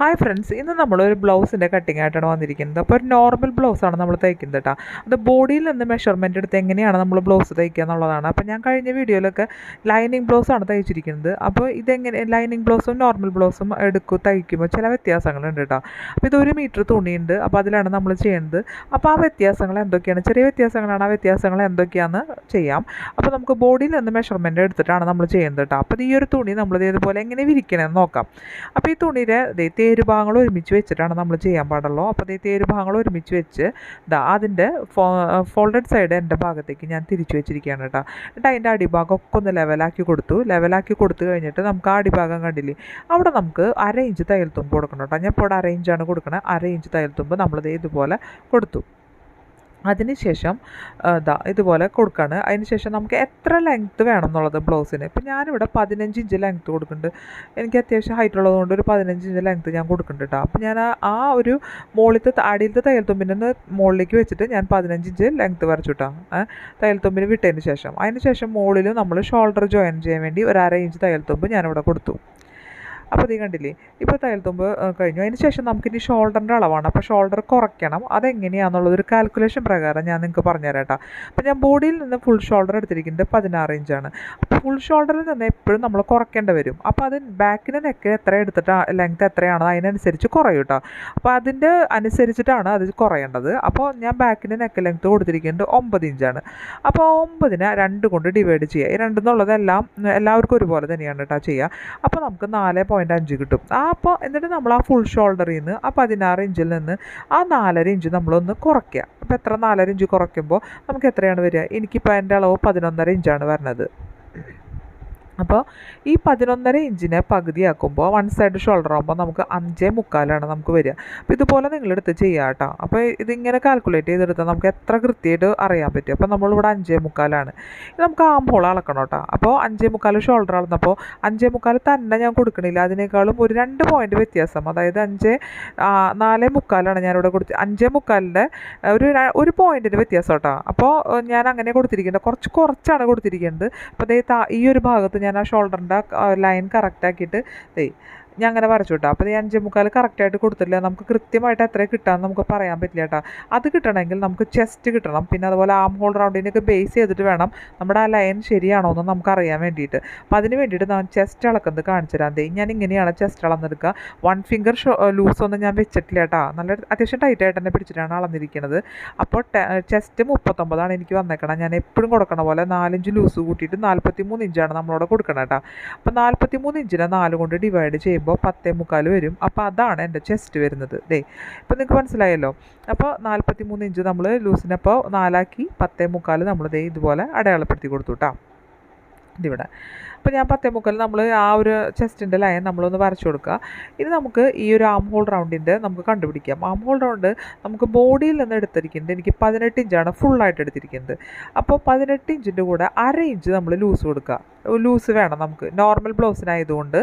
Hi friends ഇന്ന് നമ്മളൊരു ബ്ലൗസിന്റെ cutting ആയിട്ടാണ് വന്നിരിക്കുന്നത്. അപ്പോൾ ഒരു നോർമൽ ബ്ലൗസാണ് നമ്മൾ തയ്ക്കുന്നത് കേട്ടോ അത് ബോഡിയിൽ നിന്ന് മെഷർമെന്റ് എടുത്ത് എങ്ങനെയാണ് നമ്മൾ ബ്ലൗസ് തയ്ക്കുക എന്നുള്ളതാണ്. അപ്പോൾ ഞാൻ കഴിഞ്ഞ വീഡിയോയിലൊക്കെ ലൈനിങ് ബ്ലൗസാണ് തയ്ച്ചിരിക്കുന്നത്. അപ്പോൾ ഇതെങ്ങനെ ലൈനിങ് ബ്ലൗസും നോർമൽ ബ്ലൗസും എടുക്കും തയ്ക്കുമ്പോൾ ചില വ്യത്യാസങ്ങളുണ്ട് കേട്ടോ അപ്പോൾ ഇതൊരു മീറ്റർ തുണിയുണ്ട്. അപ്പോൾ അതിലാണ് നമ്മൾ ചെയ്യുന്നത് അപ്പോൾ ആ വ്യത്യാസങ്ങൾ എന്തൊക്കെയാണ്? ചെറിയ വ്യത്യാസങ്ങളാണ്. ആ വ്യത്യാസങ്ങൾ എന്തൊക്കെയാണെന്ന് ചെയ്യാം. അപ്പോൾ നമുക്ക് ബോഡിയിൽ നിന്ന് മെഷർമെന്റ് എടുത്തിട്ടാണ് നമ്മൾ ചെയ്യുന്നത് കേട്ടോ അപ്പോൾ ഈ ഒരു തുണി നമ്മൾ ഇതേപോലെ എങ്ങനെ വിരിക്കണമെന്ന് നോക്കാം. അപ്പോൾ ഈ തുണിയുടെ ദേ തേര് ഭാഗങ്ങൾ ഒരുമിച്ച് വെച്ചിട്ടാണ് നമ്മൾ ചെയ്യാൻ പാടുള്ളൂ. അപ്പോൾ ഈ തേര് ഭാഗങ്ങൾ ഒരുമിച്ച് വെച്ച് ദാ അതിന്റെ ഫോൾഡഡ് സൈഡ് എന്റെ ഭാഗത്തേക്ക് ഞാൻ തിരിച്ചു വെച്ചിരിക്കുകയാണ് കേട്ടോ. എന്നിട്ട് അതിന്റെ അടിഭാഗം ഒക്കെ ഒന്ന് ലെവലാക്കി കൊടുത്തു. ലെവലാക്കി കൊടുത്തു കഴിഞ്ഞിട്ട് നമുക്ക് ആ അടിഭാഗം കണ്ടില്ലേ? അവിടെ നമുക്ക് അര ഇഞ്ച് തയ്യൽ തുമ്പ് കൊടുക്കണം കേട്ടോ. ഞാൻ ഇപ്പോൾ ഇവിടെ അര ഇഞ്ചാണ് കൊടുക്കുന്നത് അര ഇഞ്ച് തയ്യൽ തുമ്പ് നമ്മളത് ഇതുപോലെ കൊടുത്തു. അതിനുശേഷം ഇതാ ഇതുപോലെ കൊടുക്കുകയാണ് അതിനുശേഷം നമുക്ക് എത്ര ലെങ്ത്ത് വേണം എന്നുള്ളത് ബ്ലൗസിന് ഇപ്പം ഞാനിവിടെ പതിനഞ്ച് ഇഞ്ച് ലെങ്ത്ത് കൊടുക്കുന്നുണ്ട്. എനിക്ക് അത്യാവശ്യം ഹൈറ്റ് ഉള്ളതുകൊണ്ട് ഒരു പതിനഞ്ച് ഇഞ്ച് ലെങ്ത്ത് ഞാൻ കൊടുക്കുന്നുണ്ട് കേട്ടോ. അപ്പം ഞാൻ ആ- ഒരു മുകളിലത്തെ അടിയിലത്തെ തയ്യൽ മുകളിലേക്ക് വെച്ചിട്ട് ഞാൻ പതിനഞ്ച് ഇഞ്ച് ലെങ്ത്ത് വരച്ചു കേട്ടോ. തയ്യൽ തുമ്പിന് വിട്ടതിന് ശേഷം. അതിന് ശേഷം മുകളിൽ നമ്മൾ ഷോൾഡർ ജോയിൻ ചെയ്യാൻ വേണ്ടി ഒരു അര ഇഞ്ച് തയ്യൽ തുമ്പ് ഞാനിവിടെ കൊടുത്തു. അപ്പോൾ ഇത് കണ്ടില്ലേ? ഇപ്പോൾ തയ്യൽത്തുമ്പ് കഴിഞ്ഞു. അതിന് ശേഷം നമുക്കിനി ഷോൾഡറിന്റെ അളവാണ്. അപ്പോൾ ഷോൾഡർ കുറയ്ക്കണം. അതെങ്ങനെയാണെന്നുള്ളതൊരു കാൽക്കുലേഷൻ പ്രകാരം ഞാൻ നിങ്ങൾക്ക് പറഞ്ഞുതരാം കേട്ടോ. അപ്പോൾ ഞാൻ ബോഡിയിൽ നിന്ന് ഫുൾ ഷോൾഡർ എടുത്തിരിക്കുന്നത് പതിനാറ് ഇഞ്ചാണ് അപ്പോൾ ഫുൾ ഷോൾഡറിൽ നിന്ന് എപ്പോഴും നമ്മൾ കുറയ്ക്കേണ്ടി വരും. അപ്പോൾ അത് ബാക്കിന് നെക്ക് എത്ര എടുത്തിട്ട് ലെങ്ത് എത്രയാണോ അതിനനുസരിച്ച് കുറയും കേട്ടോ. അപ്പോൾ അതിന്റെ അനുസരിച്ചിട്ടാണ് അത് കുറയേണ്ടത്. അപ്പോൾ ഞാൻ ബാക്കിന് നെക്ക് ലെങ്ത് കൊടുത്തിരിക്കുന്നത് ഒമ്പത് ഇഞ്ചാണ് അപ്പോൾ ഒമ്പതിനെ രണ്ട് കൊണ്ട് ഡിവൈഡ് ചെയ്യുക. ഈ രണ്ടെന്നുള്ളതെല്ലാം എല്ലാവർക്കും ഒരുപോലെ തന്നെയാണ് കേട്ടോ ചെയ്യുക. അപ്പോൾ നമുക്ക് നാല് പോയിന്റ് അഞ്ച് കിട്ടും. ആ അപ്പോൾ എന്നിട്ട് നമ്മൾ ആ ഫുൾ ഷോൾഡറിൽ നിന്ന് ആ പതിനാറ് ഇഞ്ചിൽ നിന്ന് ആ നാലര ഇഞ്ച് നമ്മളൊന്ന് കുറയ്ക്കുക. അപ്പോൾ എത്ര നാലര ഇഞ്ച് കുറയ്ക്കുമ്പോൾ നമുക്ക് എത്രയാണ് വരിക? എനിക്കിപ്പോൾ എന്റെ അളവ് പതിനൊന്നര ഇഞ്ചാണ് വരുന്നത് അപ്പോൾ ഈ പതിനൊന്നര ഇഞ്ചിനെ പകുതിയാക്കുമ്പോൾ വൺ സൈഡ് ഷോൾഡർ ആകുമ്പോൾ നമുക്ക് അഞ്ചേ മുക്കാലാണ് നമുക്ക് വരിക. അപ്പോൾ ഇതുപോലെ നിങ്ങളെടുത്ത് ചെയ്യുക കേട്ടോ അപ്പോൾ ഇതിങ്ങനെ കാൽക്കുലേറ്റ് ചെയ്തെടുത്താൽ നമുക്ക് എത്ര കൃത്യമായിട്ട് അറിയാൻ പറ്റും. അപ്പോൾ നമ്മളിവിടെ അഞ്ചേ മുക്കാലാണ്. നമുക്ക് ആം ഹോൾ അളക്കണം കേട്ടോ അപ്പോൾ അഞ്ചേ മുക്കാൽ ഷോൾഡർ അളന്നപ്പോൾ അഞ്ചേ മുക്കാൽ തന്നെ ഞാൻ കൊടുക്കണില്ല. അതിനേക്കാളും ഒരു രണ്ട് പോയിന്റ് വ്യത്യാസം. അതായത് അഞ്ച് നാലേ മുക്കാലാണ് ഞാനിവിടെ കൊടുത്ത് അഞ്ചേ മുക്കാലിന്റെ ഒരു ഒരു പോയിന്റിന് വ്യത്യാസം കേട്ടോ അപ്പോൾ ഞാൻ അങ്ങനെ കൊടുത്തിരിക്കുന്നത് കുറച്ച് കുറച്ചാണ് കൊടുത്തിരിക്കുന്നത് അപ്പോൾ ഈ ഒരു ഭാഗത്ത് ഞാൻ ആ ഷോൾഡറിന്റെ ലൈൻ കറക്റ്റ് ആക്കിയിട്ട് ദേ ഞാൻ അങ്ങനെ വരച്ചു കേട്ടോ അപ്പോൾ ഈ അഞ്ചേ മുക്കാൽ കറക്റ്റായിട്ട് കൊടുത്തില്ല നമുക്ക് കൃത്യമായിട്ട് എത്ര കിട്ടാമെന്ന് നമുക്ക് പറയാൻ പറ്റില്ല കേട്ടോ. അത് കിട്ടണമെങ്കിൽ നമുക്ക് ചെസ്റ്റ് കിട്ടണം. പിന്നെ അതുപോലെ ആം ഹോൾ റൗണ്ടിനൊക്കെ ബേസ് ചെയ്തിട്ട് വേണം നമ്മുടെ ആ ലൈൻ ശരിയാണോ എന്ന് നമുക്ക് അറിയാൻ വേണ്ടിയിട്ട്. അപ്പോൾ അതിന് വേണ്ടിയിട്ട് ഞാൻ ചെസ്റ്റ് അളക്കുന്നത് കാണിച്ചു തരാം. ദേ ഞാൻ ഇങ്ങനെയാണ് ചെസ്റ്റ് അളന്നെടുക്കുക. വൺ ഫിംഗർ ലൂസ് ഒന്നും ഞാൻ വെച്ചിട്ടില്ല കേട്ടോ. നല്ല അത്യാവശ്യം ടൈറ്റായിട്ട് തന്നെ പിടിച്ചിട്ടാണ് അളന്നിരിക്കുന്നത് അപ്പോൾ ചെസ്റ്റ് മുപ്പത്തൊമ്പതാണ് എനിക്ക് വന്നേക്കണം. ഞാൻ എപ്പോഴും കൊടുക്കണ പോലെ നാലിഞ്ച് ലൂസ് കൂട്ടിയിട്ട് നാൽപ്പത്തി മൂന്ന് ഇഞ്ചാണ് നമ്മളോട് കൊടുക്കണം കേട്ടോ. അപ്പോൾ നാൽപ്പത്തി മൂന്ന് ഇഞ്ചിനെ നാല് കൊണ്ട് ഡിവൈഡ് ചെയ്യുമ്പോൾ പത്തേ മുക്കാൽ വരും. അപ്പോൾ അതാണ് എന്റെ ചെസ്റ്റ് വരുന്നത്. ദേ ഇപ്പോൾ നിങ്ങൾക്ക് മനസ്സിലായല്ലോ? അപ്പോൾ നാൽപ്പത്തി മൂന്ന് ഇഞ്ച് നമ്മൾ ലൂസിനപ്പോൾ നാലാക്കി പത്തേ മുക്കാൽ നമ്മൾ ദേ ഇതുപോലെ അടയാളപ്പെടുത്തി കൊടുത്തു കേട്ടോ ഇതിവിടെ. അപ്പോൾ ഞാൻ പത്തേ മുക്കാൽ നമ്മൾ ആ ഒരു ചെസ്റ്റിന്റെ ലൈൻ നമ്മളൊന്ന് വരച്ചു കൊടുക്കുക ഇനി നമുക്ക് ഈ ഒരു ആം ഹോൾ റൗണ്ടിന്റെ നമുക്ക് കണ്ടുപിടിക്കാം. ആം ഹോൾ റൗണ്ട് നമുക്ക് ബോഡിയിൽ നിന്ന് എടുത്തിരിക്കുന്നത് എനിക്ക് പതിനെട്ട് ഇഞ്ചാണ് ഫുള്ളായിട്ട് എടുത്തിരിക്കുന്നത്. അപ്പോൾ പതിനെട്ട് ഇഞ്ചിന്റെ കൂടെ അര ഇഞ്ച് നമ്മൾ ലൂസ് കൊടുക്കുക ലൂസ് വേണം നമുക്ക്. നോർമൽ ബ്ലൗസിനായതുകൊണ്ട്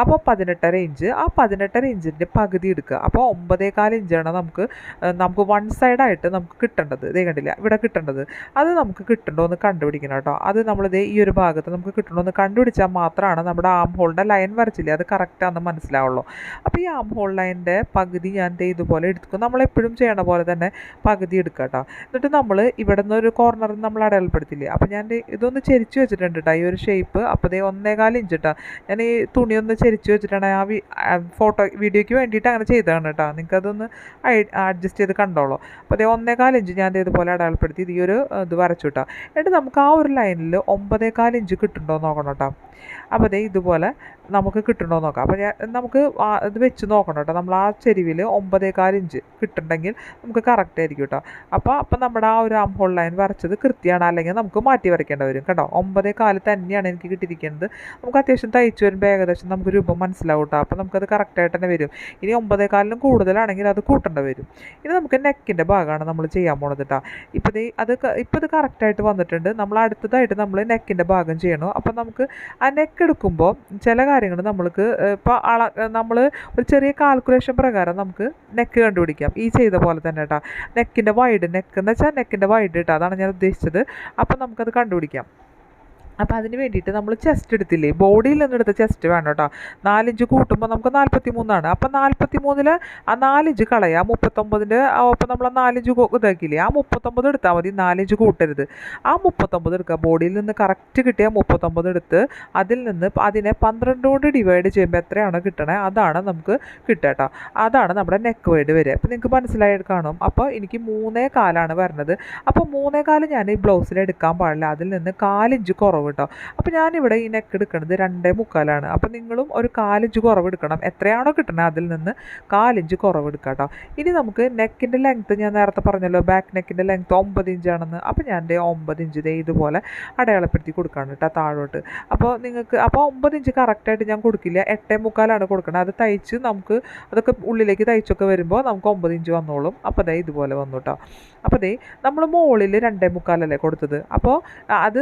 അപ്പോൾ പതിനെട്ടര ഇഞ്ച്. ആ പതിനെട്ടര ഇഞ്ചിന്റെ പകുതി എടുക്കുക. അപ്പോൾ ഒമ്പതേകാൽ ഇഞ്ചാണ് നമുക്ക് നമുക്ക് വൺ സൈഡായിട്ട് നമുക്ക് കിട്ടേണ്ടത്. ഇതേ കണ്ടില്ല? ഇവിടെ കിട്ടേണ്ടത്. അത് നമുക്ക് കിട്ടണ്ടോ എന്ന് കണ്ടുപിടിക്കണം കേട്ടോ. അത് നമ്മളിത് ഈ ഒരു ഭാഗത്ത് നമുക്ക് കിട്ടണോ എന്ന് കണ്ടുപിടിച്ചാൽ മാത്രമാണ് നമ്മുടെ ആം ഹോളിന്റെ ലൈൻ വരച്ചില്ലേ? അത് കറക്റ്റാണെന്ന് മനസ്സിലാവുള്ളൂ. അപ്പോൾ ഈ ആം ഹോൾ ലൈനിന്റെ പകുതി ഞാൻ ഇതുപോലെ എടുക്കും നമ്മളെപ്പോഴും ചെയ്യണ പോലെ തന്നെ പകുതി എടുക്കുക കേട്ടോ. എന്നിട്ട് നമ്മൾ ഇവിടെ നിന്ന് ഒരു കോർണറിൽ നമ്മൾ അടയാളപ്പെടുത്തില്ലേ? അപ്പോൾ ഞാൻ ഇതൊന്ന് ചെരിച്ച് വെച്ചിട്ടുണ്ട് കേട്ടോ. ഈ ഒരു ഷേപ്പ് അപ്പോൾ ദേ ഒന്നേകാൽ ഇഞ്ച് കേട്ടോ ഞാൻ ഈ തുണി ഒന്ന് ചെരിച്ച് വെച്ചിട്ടാണ് ആ ഫോട്ടോ വീഡിയോയ്ക്ക് വേണ്ടിയിട്ട് അങ്ങനെ ചെയ്തതാണ് കേട്ടോ നിങ്ങൾക്ക് അതൊന്ന് അഡ്ജസ്റ്റ് ചെയ്ത് കണ്ടോളൂ. അപ്പോൾ അതേ ഒന്നേകാൽ ഇഞ്ച് ഞാൻ ഇതുപോലെ അടയാളപ്പെടുത്തി ഈ ഒരു ഇത് വരച്ചു കേട്ടോ എന്നിട്ട് നമുക്ക് ആ ഒരു ലൈനിൽ ഒമ്പതേകാൽ ഇഞ്ച് കിട്ടുന്നുണ്ടോ നോക്കണം കേട്ടോ അപ്പോൾ ദേ ഇതുപോലെ നമുക്ക് കിട്ടണോ നോക്കാം. അപ്പോൾ ഞാൻ നമുക്ക് ഇത് വെച്ച് നോക്കണം കേട്ടോ. നമ്മൾ ആ ചെരുവിൽ ഒമ്പതേകാൽ ഇഞ്ച് കിട്ടുന്നുണ്ടെങ്കിൽ നമുക്ക് കറക്റ്റ് ആയിരിക്കും കേട്ടോ. അപ്പോൾ അപ്പം നമ്മുടെ ആ ഒരു ആം ഹോൾ ലൈൻ വരച്ചത് കൃത്യമാണ്. അല്ലെങ്കിൽ നമുക്ക് മാറ്റി വരയ്ക്കേണ്ടി വരും കേട്ടോ. ഒമ്പതേ കാൽ തന്നെയാണ് എനിക്ക് കിട്ടിയിരിക്കുന്നത്. നമുക്ക് അത്യാവശ്യം തയ്ച്ച് വരുമ്പോൾ ഏകദേശം നമുക്ക് രൂപം മനസ്സിലാവും കേട്ടോ. അപ്പോൾ നമുക്കത് കറക്റ്റായിട്ട് തന്നെ വരും. ഇനി ഒമ്പതേ കാലിലും കൂടുതലാണെങ്കിൽ അത് കൂട്ടേണ്ടി വരും. ഇനി നമുക്ക് നെക്കിന്റെ ഭാഗമാണ് നമ്മൾ ചെയ്യാൻ പോണത് കേട്ടോ. ഇപ്പോൾ അത് ഇപ്പോൾ ഇത് കറക്റ്റായിട്ട് വന്നിട്ടുണ്ട്. നമ്മൾ അടുത്തതായിട്ട് നമ്മൾ നെക്കിന്റെ ഭാഗം ചെയ്യണം? അപ്പോൾ നമുക്ക് ആ നെക്ക് എടുക്കുമ്പോൾ ചില കാര്യങ്ങൾ നമ്മൾക്ക് ഇപ്പോൾ അള നമ്മൾ ഒരു ചെറിയ കാൽക്കുലേഷൻ പ്രകാരം നമുക്ക് നെക്ക് കണ്ടുപിടിക്കാം. ഈ ചെയ്ത പോലെ തന്നെ കേട്ടോ നെക്കിന്റെ വൈഡ് നെക്ക് എന്ന് വെച്ചാൽ നെക്കിന്റെ വൈഡ് കേട്ടോ അതാണ് ഞാൻ ഉദ്ദേശിച്ചത്. അപ്പോൾ നമുക്കത് കണ്ടുപിടിക്കാം. അപ്പോൾ അതിന് വേണ്ടിയിട്ട് നമ്മൾ ചെസ്റ്റ് എടുത്തില്ലേ? ബോഡിയിൽ നിന്ന് എടുത്ത ചെസ്റ്റ് വേണം കേട്ടോ. നാലിഞ്ച് കൂട്ടുമ്പോൾ നമുക്ക് നാൽപ്പത്തി മൂന്നാണ് അപ്പോൾ നാൽപ്പത്തി മൂന്നിൽ ആ നാലിഞ്ച് കളയുക മുപ്പത്തൊമ്പതിന്റെ ഒപ്പം നമ്മൾ ആ നാലിഞ്ച് ഇതാക്കില്ലേ? ആ മുപ്പത്തൊമ്പത് എടുത്താൽ മതി. നാലിഞ്ച് കൂട്ടരുത്. ആ മുപ്പത്തൊമ്പത് എടുക്കുക ബോഡിയിൽ നിന്ന് കറക്റ്റ് കിട്ടിയ മുപ്പത്തൊമ്പത് എടുത്ത് അതിൽ നിന്ന് അതിനെ പന്ത്രണ്ട് കൊണ്ട് ഡിവൈഡ് ചെയ്യുമ്പോൾ എത്രയാണോ കിട്ടണേ അതാണ് നമുക്ക് കിട്ടുക കേട്ടോ. അതാണ് നമ്മുടെ നെക്ക് വേഡ് വരിക. അപ്പോൾ നിങ്ങൾക്ക് മനസ്സിലായി കാണും. അപ്പോൾ എനിക്ക് മൂന്നേ കാലാണ് വരുന്നത് അപ്പോൾ മൂന്നേ കാൽ ഞാൻ ഈ ബ്ലൗസിൽ എടുക്കാൻ പാടില്ല. അതിൽ നിന്ന് കാലിഞ്ച് കുറവ് കേട്ടോ അപ്പോൾ ഞാനിവിടെ ഈ നെക്ക് എടുക്കുന്നത് രണ്ടേ മുക്കാലാണ്. അപ്പോൾ നിങ്ങളും ഒരു കാലിഞ്ച് കുറവ് എടുക്കണം എത്രയാണോ കിട്ടണത് അതിൽ നിന്ന് കാലിഞ്ച് കുറവ് എടുക്കുക കേട്ടോ ഇനി നമുക്ക് നെക്കിന്റെ ലെങ്ത്ത് ഞാൻ നേരത്തെ പറഞ്ഞല്ലോ ബാക്ക് നെക്കിന്റെ ലെങ്ത്ത് ഒമ്പത് ഇഞ്ചാണെന്ന് അപ്പോൾ ഞാൻ എന്റെ ഒമ്പത് ഇഞ്ച് ദേ ഇതുപോലെ അടയാളപ്പെടുത്തി കൊടുക്കുകയാണ് കേട്ടോ താഴോട്ട്. അപ്പോൾ നിങ്ങൾക്ക് അപ്പോൾ ഒമ്പത് ഇഞ്ച് കറക്റ്റായിട്ട് ഞാൻ കൊടുക്കില്ല. എട്ടേ മുക്കാലാണ് കൊടുക്കുന്നത് അത് തയ്ച്ച് നമുക്ക് അതൊക്കെ ഉള്ളിലേക്ക് തയ്ച്ചൊക്കെ വരുമ്പോൾ നമുക്ക് ഒമ്പത് ഇഞ്ച് വന്നോളും. അപ്പോൾ ദേ ഇതുപോലെ വന്നു കേട്ടോ അപ്പോൾ ദേ നമ്മൾ മുകളിൽ രണ്ടേ മുക്കാലല്ലേ കൊടുത്തത്? അപ്പോൾ അത്